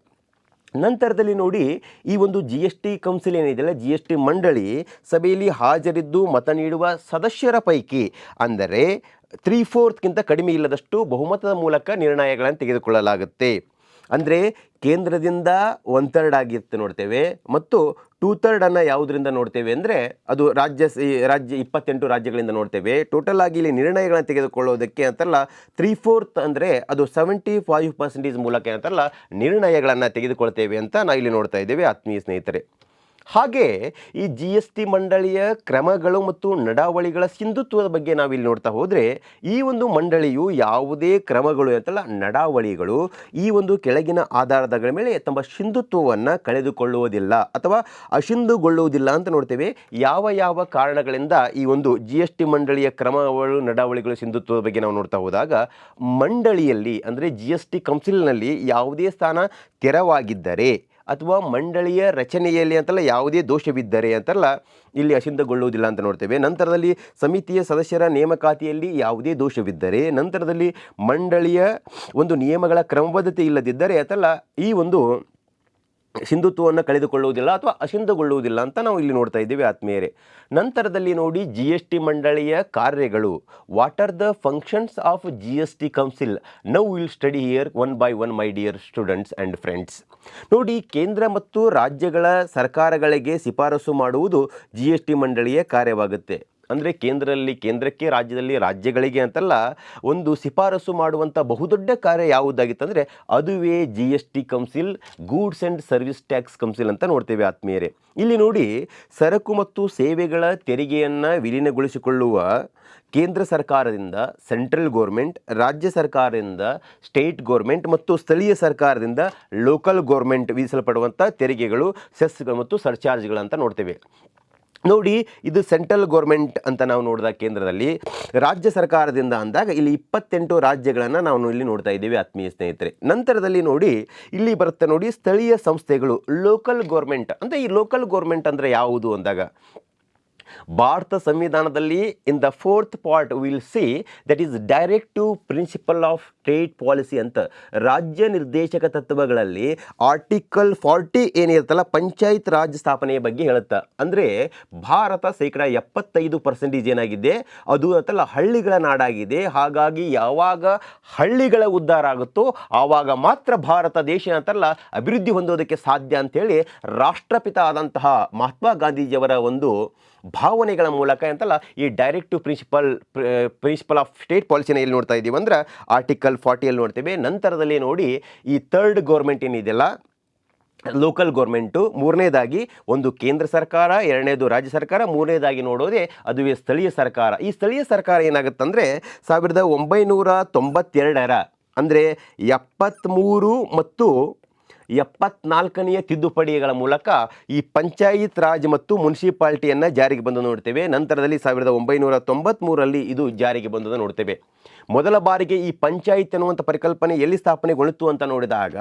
ನಂತರದಲ್ಲಿ ನೋಡಿ, ಈ ಒಂದು ಜಿ ಎಸ್ ಟಿ ಕೌನ್ಸಿಲ್ ಏನಿದೆಯಲ್ಲ ಜಿ ಎಸ್ ಟಿ ಮಂಡಳಿ ಸಭೆಯಲ್ಲಿ ಹಾಜರಿದ್ದು ಮತ ನೀಡುವ ಸದಸ್ಯರ ಪೈಕಿ, ಅಂದರೆ ತ್ರೀ ಫೋರ್ತ್ಗಿಂತ ಕಡಿಮೆ ಇಲ್ಲದಷ್ಟು ಬಹುಮತದ ಮೂಲಕ ನಿರ್ಣಯಗಳನ್ನು ತೆಗೆದುಕೊಳ್ಳಲಾಗುತ್ತೆ. ಅಂದರೆ ಕೇಂದ್ರದಿಂದ ಒನ್ ಥರ್ಡ್ ಆಗಿರುತ್ತೆ ನೋಡ್ತೇವೆ ಮತ್ತು ಟೂ ಥರ್ಡನ್ನು ಯಾವುದರಿಂದ ನೋಡ್ತೇವೆ ಅಂದರೆ ಅದು ರಾಜ್ಯ ರಾಜ್ಯ ಇಪ್ಪತ್ತೆಂಟು ರಾಜ್ಯಗಳಿಂದ ನೋಡ್ತೇವೆ. ಟೋಟಲ್ ಆಗಿ ಇಲ್ಲಿ ನಿರ್ಣಯಗಳನ್ನು ತೆಗೆದುಕೊಳ್ಳೋದಕ್ಕೆ ಅಂತಲ್ಲ ತ್ರೀ ಫೋರ್ತ್ ಅಂದರೆ ಅದು ಸೆವೆಂಟಿ ಫೈವ್ ಪರ್ಸೆಂಟೇಜ್ ಮೂಲಕ ಏನಂತಾರಲ್ಲ ನಿರ್ಣಯಗಳನ್ನು ತೆಗೆದುಕೊಳ್ತೇವೆ ಅಂತ ನಾವು ಇಲ್ಲಿ ನೋಡ್ತಾ ಇದ್ದೇವೆ. ಆತ್ಮೀಯ ಸ್ನೇಹಿತರೆ. ಹಾಗೆ ಈ ಜಿ ಎಸ್ ಟಿ ಮಂಡಳಿಯ ಕ್ರಮಗಳು ಮತ್ತು ನಡಾವಳಿಗಳ ಸಿಂಧುತ್ವದ ಬಗ್ಗೆ ನಾವಿಲ್ಲಿ ನೋಡ್ತಾ ಹೋದರೆ, ಈ ಒಂದು ಮಂಡಳಿಯು ಯಾವುದೇ ಕ್ರಮಗಳು ಅಂತಲ್ಲ, ನಡಾವಳಿಗಳು ಈ ಒಂದು ಕೆಳಗಿನ ಆಧಾರದಗಳ ಮೇಲೆ ತಮ್ಮ ಸಿಂಧುತ್ವವನ್ನು ಕಳೆದುಕೊಳ್ಳುವುದಿಲ್ಲ ಅಥವಾ ಅಸಿಂಧುಗೊಳ್ಳುವುದಿಲ್ಲ ಅಂತ ನೋಡ್ತೇವೆ. ಯಾವ ಯಾವ ಕಾರಣಗಳಿಂದ ಈ ಒಂದು ಜಿ ಎಸ್ ಟಿ ಮಂಡಳಿಯ ಕ್ರಮಗಳು, ನಡಾವಳಿಗಳು ಸಿಂಧುತ್ವದ ಬಗ್ಗೆ ನಾವು ನೋಡ್ತಾ ಹೋದಾಗ, ಮಂಡಳಿಯಲ್ಲಿ ಅಂದರೆ ಜಿ ಎಸ್ ಟಿ ಕೌನ್ಸಿಲ್ನಲ್ಲಿ ಯಾವುದೇ ಸ್ಥಾನ ತೆರವಾಗಿದ್ದರೆ ಅಥವಾ ಮಂಡಳಿಯ ರಚನೆಯಲ್ಲಿ ಅಂತಲ್ಲ ಯಾವುದೇ ದೋಷವಿದ್ದರೆ ಅಂತಲ್ಲ ಇಲ್ಲಿ ಅಸಿಂಧಗೊಳ್ಳುವುದಿಲ್ಲ ಅಂತ ನೋಡ್ತೇವೆ. ನಂತರದಲ್ಲಿ ಸಮಿತಿಯ ಸದಸ್ಯರ ನೇಮಕಾತಿಯಲ್ಲಿ ಯಾವುದೇ ದೋಷವಿದ್ದರೆ, ನಂತರದಲ್ಲಿ ಮಂಡಳಿಯ ಒಂದು ನಿಯಮಗಳ ಕ್ರಮಬದ್ಧತೆ ಇಲ್ಲದಿದ್ದರೆ ಅಂತಲ್ಲ ಈ ಒಂದು ಸಿಂಧುತ್ವವನ್ನು ಕಳೆದುಕೊಳ್ಳುವುದಿಲ್ಲ ಅಥವಾ ಅಸಿಂಧುಗೊಳ್ಳುವುದಿಲ್ಲ ಅಂತ ನಾವು ಇಲ್ಲಿ ನೋಡ್ತಾ ಇದ್ದೀವಿ ಆತ್ಮೀಯರೇ. ನಂತರದಲ್ಲಿ ನೋಡಿ ಜಿ ಎಸ್ ಟಿ ಮಂಡಳಿಯ ಕಾರ್ಯಗಳು. What are the functions of G S T council now will study here one by one my dear students and friends ನೋಡಿ ಕೇಂದ್ರ ಮತ್ತು ರಾಜ್ಯಗಳ ಸರ್ಕಾರಗಳಿಗೆ ಶಿಫಾರಸು ಮಾಡುವುದು ಜಿ ಎಸ್ ಟಿ ಮಂಡಳಿಯ ಕಾರ್ಯವಾಗುತ್ತೆ. ಅಂದರೆ ಕೇಂದ್ರದಲ್ಲಿ, ಕೇಂದ್ರಕ್ಕೆ, ರಾಜ್ಯದಲ್ಲಿ, ರಾಜ್ಯಗಳಿಗೆ ಅಂತಲ್ಲ, ಒಂದು ಶಿಫಾರಸು ಮಾಡುವಂಥ ಬಹುದೊಡ್ಡ ಕಾರ್ಯ ಯಾವುದಾಗಿತ್ತಂದರೆ ಅದುವೇ G S T council goods and service tax council ಅಂತ ನೋಡ್ತೇವೆ ಆತ್ಮೀಯರೇ. ಇಲ್ಲಿ ನೋಡಿ, ಸರಕು ಮತ್ತು ಸೇವೆಗಳ ತೆರಿಗೆಯನ್ನು ವಿಲೀನಗೊಳಿಸಿಕೊಳ್ಳುವ ಕೇಂದ್ರ ಸರ್ಕಾರದಿಂದ, ಸೆಂಟ್ರಲ್ ಗೋರ್ಮೆಂಟ್, ರಾಜ್ಯ ಸರ್ಕಾರದಿಂದ, ಸ್ಟೇಟ್ ಗೋರ್ಮೆಂಟ್ ಮತ್ತು ಸ್ಥಳೀಯ ಸರ್ಕಾರದಿಂದ ಲೋಕಲ್ ಗೋರ್ಮೆಂಟ್ ವಿಧಿಸಲ್ಪಡುವಂಥ ತೆರಿಗೆಗಳು, ಸೆಸ್ಗಳು ಮತ್ತು ಸರ್ಚಾರ್ಜ್ಗಳು ಅಂತ ನೋಡ್ತೇವೆ. ನೋಡಿ, ಇದು ಸೆಂಟ್ರಲ್ ಗೋರ್ಮೆಂಟ್ ಅಂತ ನಾವು ನೋಡಿದಾಗ ಕೇಂದ್ರದಲ್ಲಿ ರಾಜ್ಯ ಸರ್ಕಾರದಿಂದ ಅಂದಾಗ ಇಲ್ಲಿ ಇಪ್ಪತ್ತೆಂಟು ರಾಜ್ಯಗಳನ್ನು ನಾವು ಇಲ್ಲಿ ನೋಡ್ತಾ ಇದ್ದೀವಿ, ಆತ್ಮೀಯ ಸ್ನೇಹಿತರೆ. ನಂತರದಲ್ಲಿ ನೋಡಿ, ಇಲ್ಲಿ ಬರುತ್ತೆ ನೋಡಿ ಸ್ಥಳೀಯ ಸಂಸ್ಥೆಗಳು ಲೋಕಲ್ ಗೋರ್ಮೆಂಟ್ ಅಂದರೆ ಈ ಲೋಕಲ್ ಗೋರ್ಮೆಂಟ್ ಅಂದರೆ ಯಾವುದು ಅಂದಾಗ ಭಾರತ ಸಂವಿಧಾನದಲ್ಲಿ in the fourth part will see that is directive principle of trade policy ಅಂತ. ರಾಜ್ಯ ನಿರ್ದೇಶಕ ತತ್ವಗಳಲ್ಲಿ ಆರ್ಟಿಕಲ್ ಫಾರ್ಟಿ ಏನಿರುತ್ತಲ್ಲ, ಪಂಚಾಯತ್ ರಾಜ್ ಸ್ಥಾಪನೆಯ ಬಗ್ಗೆ ಹೇಳುತ್ತೆ. ಅಂದರೆ ಭಾರತ ಶೇಕಡ ಎಪ್ಪತ್ತೈದು ಪರ್ಸೆಂಟೇಜ್ ಏನಾಗಿದೆ, ಅದು ಅಂತಲ್ಲ ಹಳ್ಳಿಗಳ ನಾಡಾಗಿದೆ. ಹಾಗಾಗಿ ಯಾವಾಗ ಹಳ್ಳಿಗಳ ಉದ್ಧಾರ ಆಗುತ್ತೋ ಆವಾಗ ಮಾತ್ರ ಭಾರತ ದೇಶ ಅಂತಲ್ಲ ಅಭಿವೃದ್ಧಿ ಹೊಂದೋದಕ್ಕೆ ಸಾಧ್ಯ ಅಂತೇಳಿ ರಾಷ್ಟ್ರಪಿತ ಆದಂತಹ ಮಹಾತ್ಮ ಗಾಂಧೀಜಿಯವರ ಒಂದು ಭಾವನೆಗಳ ಮೂಲಕ ಅಂತಲ್ಲ ಈ directive principle principle of state ಪಾಲಿಸಿನ ಎಲ್ಲಿ ನೋಡ್ತಾ ಇದ್ದೀವಿ ಅಂದ್ರೆ ಆರ್ಟಿಕಲ್ ಫಾರ್ಟಿಯಲ್ಲಿ ನೋಡ್ತೇವೆ. ನಂತರದಲ್ಲಿ ನೋಡಿ ಈ ಥರ್ಡ್ ಗೌರ್ಮೆಂಟ್ ಏನಿದೆಯಲ್ಲ ಲೋಕಲ್ ಗೌರ್ಮೆಂಟು ಮೂರನೇದಾಗಿ ಒಂದು ಕೇಂದ್ರ ಸರ್ಕಾರ, ಎರಡನೇದು ರಾಜ್ಯ ಸರ್ಕಾರ, ಮೂರನೇದಾಗಿ ನೋಡೋದೇ ಅದುವೇ ಸ್ಥಳೀಯ ಸರ್ಕಾರ. ಈ ಸ್ಥಳೀಯ ಸರ್ಕಾರ ಏನಾಗುತ್ತಂದರೆ ಸಾವಿರದ ಒಂಬೈನೂರ ತೊಂಬತ್ತೆರಡರ ಅಂದರೆ ಎಪ್ಪತ್ತ್ಮೂರು ಮತ್ತು ಎಪ್ಪತ್ನಾಲ್ಕನೆಯ ತಿದ್ದುಪಡಿಗಳ ಮೂಲಕ ಈ ಪಂಚಾಯತ್ ರಾಜ್ ಮತ್ತು ಮುನ್ಸಿಪಾಲ್ಟಿಯನ್ನು ಜಾರಿಗೆ ಬಂದು ನೋಡ್ತೇವೆ. ನಂತರದಲ್ಲಿ ಸಾವಿರದ ಒಂಬೈನೂರ ತೊಂಬತ್ತ್ಮೂರರಲ್ಲಿ ಇದು ಜಾರಿಗೆ ಬಂದದ ನೋಡ್ತೇವೆ. ಮೊದಲ ಬಾರಿಗೆ ಈ ಪಂಚಾಯತ್ ಅನ್ನುವಂಥ ಪರಿಕಲ್ಪನೆ ಎಲ್ಲಿ ಸ್ಥಾಪನೆಗೊಳ್ಳಿತು ಅಂತ ನೋಡಿದಾಗ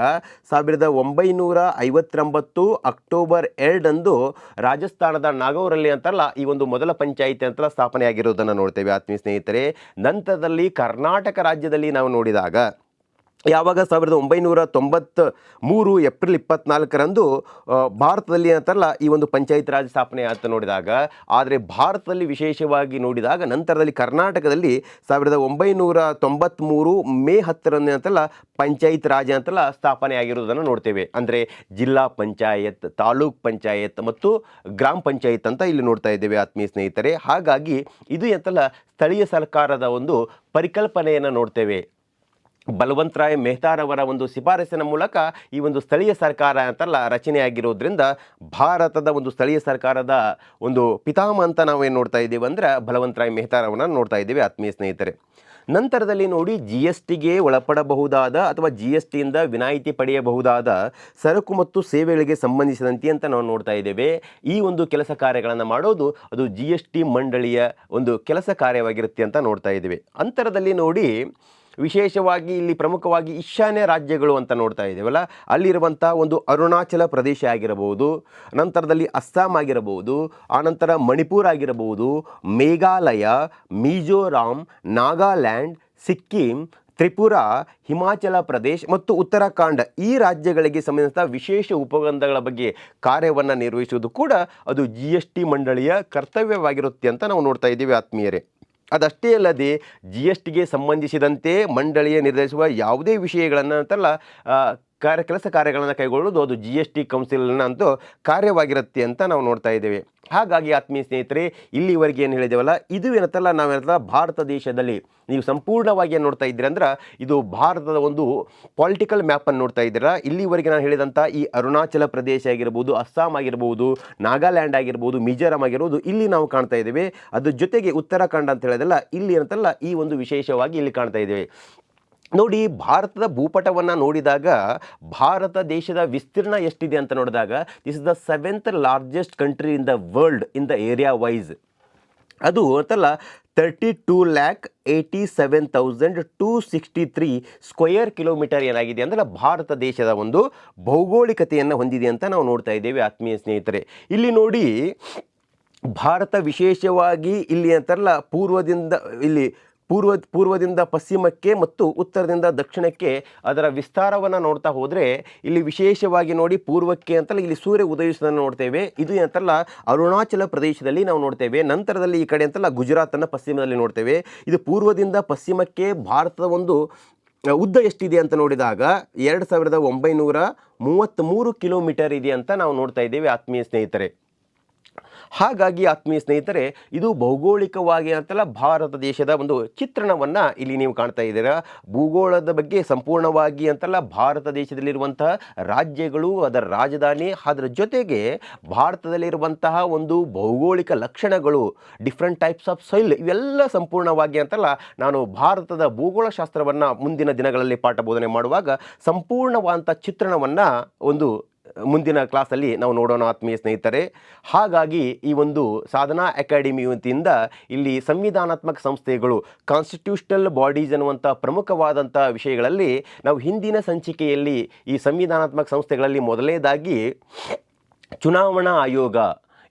ಸಾವಿರದ ಒಂಬೈನೂರ ಐವತ್ತೊಂಬತ್ತು ಅಕ್ಟೋಬರ್ ಎರಡಂದು ರಾಜಸ್ಥಾನದ ನಾಗೌರಲ್ಲಿ ಅಂತಲ್ಲ ಈ ಒಂದು ಮೊದಲ ಪಂಚಾಯಿತಿ ಅಂತ ಸ್ಥಾಪನೆ ಆಗಿರೋದನ್ನು ನೋಡ್ತೇವೆ. ಆತ್ಮೀಯ ಸ್ನೇಹಿತರೆ, ನಂತರದಲ್ಲಿ ಕರ್ನಾಟಕ ರಾಜ್ಯದಲ್ಲಿ ನಾವು ನೋಡಿದಾಗ ಯಾವಾಗ ಸಾವಿರದ ಒಂಬೈನೂರ ತೊಂಬತ್ತ ಮೂರು ಏಪ್ರಿಲ್ ಇಪ್ಪತ್ನಾಲ್ಕರಂದು ಭಾರತದಲ್ಲಿ ಏನಂತಾರಲ್ಲ ಈ ಒಂದು ಪಂಚಾಯತ್ ರಾಜ್ ಸ್ಥಾಪನೆ ಅಂತ ನೋಡಿದಾಗ, ಆದರೆ ಭಾರತದಲ್ಲಿ ವಿಶೇಷವಾಗಿ ನೋಡಿದಾಗ, ನಂತರದಲ್ಲಿ ಕರ್ನಾಟಕದಲ್ಲಿ ಸಾವಿರದ ಒಂಬೈನೂರ ತೊಂಬತ್ತ್ಮೂರು ಮೇ ಹತ್ತರಂದು ಅಂತಲ್ಲ ಪಂಚಾಯತ್ ರಾಜ್ ಅಂತಲ್ಲ ಸ್ಥಾಪನೆ ಆಗಿರುವುದನ್ನು ನೋಡ್ತೇವೆ. ಅಂದರೆ ಜಿಲ್ಲಾ ಪಂಚಾಯತ್, ತಾಲೂಕ್ ಪಂಚಾಯತ್ ಮತ್ತು ಗ್ರಾಮ ಪಂಚಾಯತ್ ಅಂತ ಇಲ್ಲಿ ನೋಡ್ತಾ ಇದ್ದೇವೆ ಆತ್ಮೀಯ ಸ್ನೇಹಿತರೆ. ಹಾಗಾಗಿ ಇದು ಅಂತಲ್ಲ ಸ್ಥಳೀಯ ಸರ್ಕಾರದ ಒಂದು ಪರಿಕಲ್ಪನೆಯನ್ನು ನೋಡ್ತೇವೆ. ಬಲವಂತರಾಯ್ ಮೆಹ್ತಾರವರ ಒಂದು ಶಿಫಾರಸಿನ ಮೂಲಕ ಈ ಒಂದು ಸ್ಥಳೀಯ ಸರ್ಕಾರ ಅಂತಲ್ಲ ರಚನೆಯಾಗಿರೋದ್ರಿಂದ ಭಾರತದ ಒಂದು ಸ್ಥಳೀಯ ಸರ್ಕಾರದ ಒಂದು ಪಿತಾಮ ಅಂತ ನಾವು ಏನು ನೋಡ್ತಾ ಇದ್ದೀವಿ ಅಂದರೆ ಬಲವಂತರಾಯ್ ಮೆಹ್ತಾರವನ್ನ ನೋಡ್ತಾ ಇದ್ದೀವಿ ಆತ್ಮೀಯ ಸ್ನೇಹಿತರೆ. ನಂತರದಲ್ಲಿ ನೋಡಿ ಜಿ ಎಸ್ ಟಿಗೆ ಒಳಪಡಬಹುದಾದ ಅಥವಾ ಜಿ ಎಸ್ ಟಿಯಿಂದ ವಿನಾಯಿತಿ ಪಡೆಯಬಹುದಾದ ಸರಕು ಮತ್ತು ಸೇವೆಗಳಿಗೆ ಸಂಬಂಧಿಸಿದಂತೆ ಅಂತ ನಾವು ನೋಡ್ತಾ ಇದ್ದೇವೆ. ಈ ಒಂದು ಕೆಲಸ ಕಾರ್ಯಗಳನ್ನು ಮಾಡೋದು ಅದು ಜಿ ಎಸ್ ಟಿ ಮಂಡಳಿಯ ಒಂದು ಕೆಲಸ ಕಾರ್ಯವಾಗಿರುತ್ತೆ ಅಂತ ನೋಡ್ತಾ ಇದ್ದೇವೆ. ಅಂತರದಲ್ಲಿ ನೋಡಿ ವಿಶೇಷವಾಗಿ ಇಲ್ಲಿ ಪ್ರಮುಖವಾಗಿ ಈಶಾನ್ಯ ರಾಜ್ಯಗಳು ಅಂತ ನೋಡ್ತಾ ಇದ್ದೇವಲ್ಲ ಅಲ್ಲಿರುವಂಥ ಒಂದು ಅರುಣಾಚಲ ಪ್ರದೇಶ ಆಗಿರಬಹುದು, ನಂತರದಲ್ಲಿ ಅಸ್ಸಾಂ ಆಗಿರಬಹುದು ಆನಂತರ ಮಣಿಪುರ ಆಗಿರಬಹುದು, ಮೇಘಾಲಯ, ಮಿಜೋರಾಂ, ನಾಗಾಲ್ಯಾಂಡ್, ಸಿಕ್ಕಿಂ, ತ್ರಿಪುರ, ಹಿಮಾಚಲ ಪ್ರದೇಶ್ ಮತ್ತು ಉತ್ತರಾಖಂಡ ಈ ರಾಜ್ಯಗಳಿಗೆ ಸಂಬಂಧಿಸಿದ ವಿಶೇಷ ಉಪಬಂಧಗಳ ಬಗ್ಗೆ ಕಾರ್ಯವನ್ನು ನಿರ್ವಹಿಸುವುದು ಕೂಡ ಅದು ಜಿ ಎಸ್ ಟಿ ಮಂಡಳಿಯ ಕರ್ತವ್ಯವಾಗಿರುತ್ತೆ ಅಂತ ನಾವು ನೋಡ್ತಾ ಇದ್ದೀವಿ ಆತ್ಮೀಯರೇ. ಅದಷ್ಟೇ ಅಲ್ಲದೆ ಜಿ ಎಸ್ ಟಿಗೆ ಸಂಬಂಧಿಸಿದಂತೆ ಮಂಡಳಿಯ ನಿರ್ಧರಿಸುವ ಯಾವುದೇ ವಿಷಯಗಳನ್ನು ಅಂತಲ್ಲ ಕಾರ್ಯ, ಕೆಲಸ ಕಾರ್ಯಗಳನ್ನು ಕೈಗೊಳ್ಳುವುದು ಅದು ಜಿ ಎಸ್ ಟಿ ಕೌನ್ಸಿಲ್ನ ಅಂತೂ ಕಾರ್ಯವಾಗಿರುತ್ತೆ ಅಂತ ನಾವು ನೋಡ್ತಾ ಇದ್ದೇವೆ. ಹಾಗಾಗಿ ಆತ್ಮೀಯ ಸ್ನೇಹಿತರೆ, ಇಲ್ಲಿವರೆಗೆ ಏನು ಹೇಳಿದೇವಲ್ಲ, ಇದು ಏನತ್ತಲ್ಲ ನಾವೇನತ್ತಲ್ಲ ಭಾರತ ದೇಶದಲ್ಲಿ ನೀವು ಸಂಪೂರ್ಣವಾಗಿ ಏನು ನೋಡ್ತಾ ಇದ್ದೀರಾ ಅಂದ್ರೆ, ಇದು ಭಾರತದ ಒಂದು ಪೊಲಿಟಿಕಲ್ ಮ್ಯಾಪನ್ನು ನೋಡ್ತಾ ಇದ್ದೀರಾ. ಇಲ್ಲಿವರೆಗೆ ನಾನು ಹೇಳಿದಂಥ ಈ ಅರುಣಾಚಲ ಪ್ರದೇಶ ಆಗಿರ್ಬೋದು, ಅಸ್ಸಾಂ ಆಗಿರ್ಬೋದು, ನಾಗಾಲ್ಯಾಂಡ್ ಆಗಿರ್ಬೋದು, ಮಿಜೋರಾಂ ಆಗಿರ್ಬೋದು, ಇಲ್ಲಿ ನಾವು ಕಾಣ್ತಾ ಇದ್ದೇವೆ. ಅದ್ರ ಜೊತೆಗೆ ಉತ್ತರಾಖಂಡ ಅಂತ ಹೇಳೋದಲ್ಲ, ಇಲ್ಲಿ ಏನಂತಲ್ಲ, ಈ ಒಂದು ವಿಶೇಷವಾಗಿ ಇಲ್ಲಿ ಕಾಣ್ತಾ ಇದ್ದೇವೆ. ನೋಡಿ, ಭಾರತದ ಭೂಪಟವನ್ನು ನೋಡಿದಾಗ ಭಾರತ ದೇಶದ ವಿಸ್ತೀರ್ಣ ಎಷ್ಟಿದೆ ಅಂತ ನೋಡಿದಾಗ this is the seventh largest country in the world in the area wise ಅದು ಅಂತಲ್ಲ thirty two lakh eighty seven thousand two sixty three square kilometer ಏನಾಗಿದೆ ಅಂದರೆ ಭಾರತ ದೇಶದ ಒಂದು ಭೌಗೋಳಿಕತೆಯನ್ನು ಹೊಂದಿದೆ ಅಂತ ನಾವು ನೋಡ್ತಾ ಇದ್ದೇವೆ, ಆತ್ಮೀಯ ಸ್ನೇಹಿತರೆ. ಇಲ್ಲಿ ನೋಡಿ, ಭಾರತ ವಿಶೇಷವಾಗಿ ಇಲ್ಲಿ ಅಂತಾರಲ್ಲ ಪೂರ್ವದಿಂದ ಇಲ್ಲಿ ಪೂರ್ವ, ಪೂರ್ವದಿಂದ ಪಶ್ಚಿಮಕ್ಕೆ ಮತ್ತು ಉತ್ತರದಿಂದ ದಕ್ಷಿಣಕ್ಕೆ ಅದರ ವಿಸ್ತಾರವನ್ನು ನೋಡ್ತಾ ಹೋದರೆ ಇಲ್ಲಿ ವಿಶೇಷವಾಗಿ ನೋಡಿ ಪೂರ್ವಕ್ಕೆ ಅಂತಲ್ಲ ಇಲ್ಲಿ ಸೂರ್ಯ ಉದಯಿಸೋದನ್ನು ನೋಡ್ತೇವೆ. ಇದು ಅಂತಲ್ಲ ಅರುಣಾಚಲ ಪ್ರದೇಶದಲ್ಲಿ ನಾವು ನೋಡ್ತೇವೆ. ನಂತರದಲ್ಲಿ ಈ ಕಡೆ ಅಂತಲ್ಲ ಗುಜರಾತನ್ನು ಪಶ್ಚಿಮದಲ್ಲಿ ನೋಡ್ತೇವೆ. ಇದು ಪೂರ್ವದಿಂದ ಪಶ್ಚಿಮಕ್ಕೆ ಭಾರತದ ಒಂದು ಉದ್ದ ಎಷ್ಟಿದೆ ಅಂತ ನೋಡಿದಾಗ ಎರಡು ಸಾವಿರದ ಒಂಬೈನೂರ ಮೂವತ್ತ್ಮೂರು ಕಿಲೋಮೀಟರ್ ಇದೆ ಅಂತ ನಾವು ನೋಡ್ತಾ ಇದ್ದೇವೆ ಆತ್ಮೀಯ ಸ್ನೇಹಿತರೆ. ಹಾಗಾಗಿ ಆತ್ಮೀಯ ಸ್ನೇಹಿತರೆ, ಇದು ಭೌಗೋಳಿಕವಾಗಿ ಅಂತಲ್ಲ ಭಾರತ ದೇಶದ ಒಂದು ಚಿತ್ರಣವನ್ನು ಇಲ್ಲಿ ನೀವು ಕಾಣ್ತಾ ಇದ್ದೀರಾ. ಭೂಗೋಳದ ಬಗ್ಗೆ ಸಂಪೂರ್ಣವಾಗಿ ಅಂತಲ್ಲ ಭಾರತ ದೇಶದಲ್ಲಿರುವಂತಹ ರಾಜ್ಯಗಳು, ಅದರ ರಾಜಧಾನಿ, ಅದರ ಜೊತೆಗೆ ಭಾರತದಲ್ಲಿರುವಂತಹ ಒಂದು ಭೌಗೋಳಿಕ ಲಕ್ಷಣಗಳು ಡಿಫ್ರೆಂಟ್ ಟೈಪ್ಸ್ ಆಫ್ ಸೈಲ್ ಇವೆಲ್ಲ ಸಂಪೂರ್ಣವಾಗಿ ಅಂತಲ್ಲ ನಾನು ಭಾರತದ ಭೂಗೋಳಶಾಸ್ತ್ರವನ್ನು ಮುಂದಿನ ದಿನಗಳಲ್ಲಿ ಪಾಠ ಬೋಧನೆ ಮಾಡುವಾಗ ಸಂಪೂರ್ಣವಾದಂಥ ಚಿತ್ರಣವನ್ನು ಒಂದು ಮುಂದಿನ ಕ್ಲಾಸಲ್ಲಿ ನಾವು ನೋಡೋಣ, ಆತ್ಮೀಯ ಸ್ನೇಹಿತರೆ. ಹಾಗಾಗಿ ಈ ಒಂದು ಸಾಧನಾ ಅಕಾಡೆಮಿ ವತಿಯಿಂದ ಇಲ್ಲಿ ಸಂವಿಧಾನಾತ್ಮಕ ಸಂಸ್ಥೆಗಳು ಕಾನ್ಸ್ಟಿಟ್ಯೂಷನಲ್ ಬಾಡೀಸ್ ಅನ್ನುವಂಥ ಪ್ರಮುಖವಾದಂಥ ವಿಷಯಗಳಲ್ಲಿ ನಾವು ಹಿಂದಿನ ಸಂಚಿಕೆಯಲ್ಲಿ ಈ ಸಂವಿಧಾನಾತ್ಮಕ ಸಂಸ್ಥೆಗಳಲ್ಲಿ ಮೊದಲನೇದಾಗಿ ಚುನಾವಣಾ ಆಯೋಗ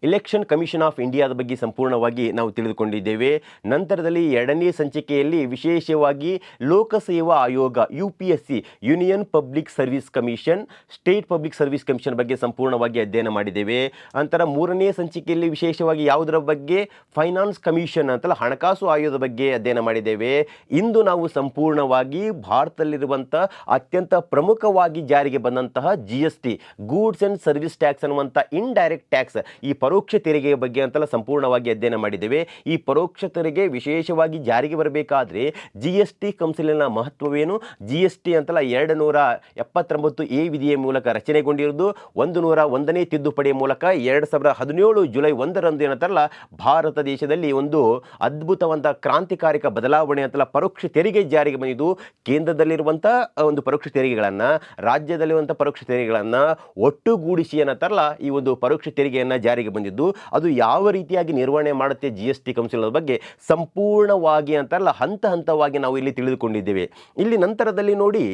ಎಲೆಕ್ಷನ್ ಕಮಿಷನ್ ಆಫ್ ಇಂಡಿಯಾದ ಬಗ್ಗೆ ಸಂಪೂರ್ಣವಾಗಿ ನಾವು ತಿಳಿದುಕೊಂಡಿದ್ದೇವೆ. ನಂತರದಲ್ಲಿ ಎರಡನೇ ಸಂಚಿಕೆಯಲ್ಲಿ ವಿಶೇಷವಾಗಿ ಲೋಕಸೇವಾ ಆಯೋಗ U P S C union public service commission state public service commission ಬಗ್ಗೆ ಸಂಪೂರ್ಣವಾಗಿ ಅಧ್ಯಯನ ಮಾಡಿದ್ದೇವೆ. ನಂತರ ಮೂರನೇ ಸಂಚಿಕೆಯಲ್ಲಿ ವಿಶೇಷವಾಗಿ ಯಾವುದರ ಬಗ್ಗೆ? ಫೈನಾನ್ಸ್ ಕಮಿಷನ್ ಅಂತಲ್ಲ, ಹಣಕಾಸು ಆಯೋಗದ ಬಗ್ಗೆ ಅಧ್ಯಯನ ಮಾಡಿದ್ದೇವೆ. ಇಂದು ನಾವು ಸಂಪೂರ್ಣವಾಗಿ ಭಾರತದಲ್ಲಿರುವಂಥ ಅತ್ಯಂತ ಪ್ರಮುಖವಾಗಿ ಜಾರಿಗೆ ಬಂದಂತಹ G S T goods and service tax ಅನ್ನುವಂಥ ಇಂಡೈರೆಕ್ಟ್ ಟ್ಯಾಕ್ಸ್ ಈ ಪರೋಕ್ಷ ತೆರಿಗೆಯ ಬಗ್ಗೆ ಅಂತೆಲ್ಲ ಸಂಪೂರ್ಣವಾಗಿ ಅಧ್ಯಯನ ಮಾಡಿದ್ದೇವೆ. ಈ ಪರೋಕ್ಷ ತೆರಿಗೆ ವಿಶೇಷವಾಗಿ ಜಾರಿಗೆ ಬರಬೇಕಾದ್ರೆ ಜಿ ಎಸ್ ಟಿ ಕೌನ್ಸಿಲಿನ ಮಹತ್ವವೇನು? ಜಿ ಎಸ್ ಟಿ ಅಂತೆಲ್ಲ ಎರಡು ನೂರ ಎಪ್ಪತ್ತೊಂಬತ್ತು ಎ ವಿಧಿಯ ಮೂಲಕ ರಚನೆಗೊಂಡಿರುವುದು ಒಂದು ನೂರ ಒಂದನೇ ತಿದ್ದುಪಡಿಯ ಮೂಲಕ ಎರಡು ಸಾವಿರದ ಹದಿನೇಳು ಜುಲೈ ಒಂದರಂದು ಏನಂತಾರಲ್ಲ, ಭಾರತ ದೇಶದಲ್ಲಿ ಒಂದು ಅದ್ಭುತವಂತ ಕ್ರಾಂತಿಕಾರಿಕ ಬದಲಾವಣೆ ಅಂತಲ್ಲ ಪರೋಕ್ಷ ತೆರಿಗೆ ಜಾರಿಗೆ ಬಂದಿದ್ದು ಕೇಂದ್ರದಲ್ಲಿರುವಂಥ ಒಂದು ಪರೋಕ್ಷ ತೆರಿಗೆಗಳನ್ನು ರಾಜ್ಯದಲ್ಲಿರುವಂಥ ಪರೋಕ್ಷ ತೆರಿಗೆಗಳನ್ನು ಒಟ್ಟುಗೂಡಿಸಿ ಏನಂತಾರಲ್ಲ, ಈ ಒಂದು ಪರೋಕ್ಷ ತೆರಿಗೆಯನ್ನು ಜಾರಿಗೆ ಬಂದಿದ್ದು. ಅದು ಯಾವ ರೀತಿಯಾಗಿ ನಿರ್ವಹಣೆ ಮಾಡುತ್ತೆ ಜಿ ಎಸ್ ಟಿ ಕೌನ್ಸಿಲ್ ಬಗ್ಗೆ ಸಂಪೂರ್ಣವಾಗಿ ಅಂತಲ್ಲ ಹಂತ ಹಂತವಾಗಿ ನಾವು ಇಲ್ಲಿ ತಿಳಿದುಕೊಂಡಿದ್ದೇವೆ. ಇಲ್ಲಿ ನಂತರದಲ್ಲಿ ನೋಡಿ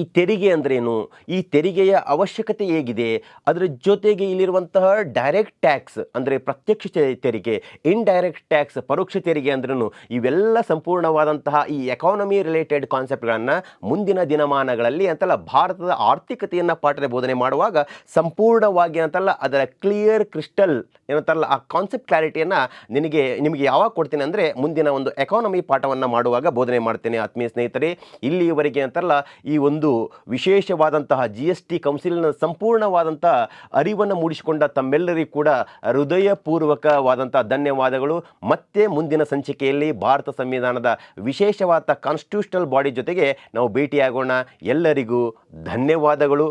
ಈ ತೆರಿಗೆ ಅಂದ್ರೇನು? ಈ ತೆರಿಗೆಯ ಅವಶ್ಯಕತೆ ಹೇಗಿದೆ? ಅದರ ಜೊತೆಗೆ ಇಲ್ಲಿರುವಂತಹ ಡೈರೆಕ್ಟ್ ಟ್ಯಾಕ್ಸ್ ಅಂದರೆ ಪ್ರತ್ಯಕ್ಷ ತೆರಿಗೆ ಇನ್ಡೈರೆಕ್ಟ್ ಟ್ಯಾಕ್ಸ್ ಪರೋಕ್ಷ ತೆರಿಗೆ ಅಂದ್ರೂ ಇವೆಲ್ಲ ಸಂಪೂರ್ಣವಾದಂತಹ ಈ ಎಕಾನಮಿ ರಿಲೇಟೆಡ್ ಕಾನ್ಸೆಪ್ಟ್ಗಳನ್ನು ಮುಂದಿನ ದಿನಮಾನಗಳಲ್ಲಿ ಅಂತಲ್ಲ ಭಾರತದ ಆರ್ಥಿಕತೆಯನ್ನು ಪಾಠದ ಬೋಧನೆ ಮಾಡುವಾಗ ಸಂಪೂರ್ಣವಾಗಿ ಅಂತಲ್ಲ ಅದರ ಕ್ಲಿಯರ್ ಕ್ರಿಸ್ಟಲ್ ಏನಂತಾರಲ್ಲ ಆ ಕಾನ್ಸೆಪ್ಟ್ ಕ್ಲಾರಿಟಿಯನ್ನು ನಿನಗೆ, ನಿಮಗೆ ಯಾವಾಗ ಕೊಡ್ತೀನಿ ಅಂದರೆ ಮುಂದಿನ ಒಂದು ಎಕಾನಮಿ ಪಾಠವನ್ನು ಮಾಡುವಾಗ ಬೋಧನೆ ಮಾಡ್ತೇನೆ ಆತ್ಮೀಯ ಸ್ನೇಹಿತರೆ. ಇಲ್ಲಿಯವರೆಗೆ ಅಂತಲ್ಲ ಈ ಒಂದು ವಿಶೇಷವಾದಂತಹ ಜಿ ಎಸ್ ಟಿ ಕೌನ್ಸಿಲ್ನ ಸಂಪೂರ್ಣವಾದಂಥ ಅರಿವನ್ನು ಮೂಡಿಸಿಕೊಂಡ ತಮ್ಮೆಲ್ಲರಿಗೂ ಕೂಡ ಹೃದಯಪೂರ್ವಕವಾದಂಥ ಧನ್ಯವಾದಗಳು. ಮತ್ತೆ ಮುಂದಿನ ಸಂಚಿಕೆಯಲ್ಲಿ ಭಾರತ ಸಂವಿಧಾನದ ವಿಶೇಷವಾದ ಕಾನ್ಸ್ಟಿಟ್ಯೂಷನಲ್ ಬಾಡಿ ಜೊತೆಗೆ ನಾವು ಭೇಟಿಯಾಗೋಣ. ಎಲ್ಲರಿಗೂ ಧನ್ಯವಾದಗಳು.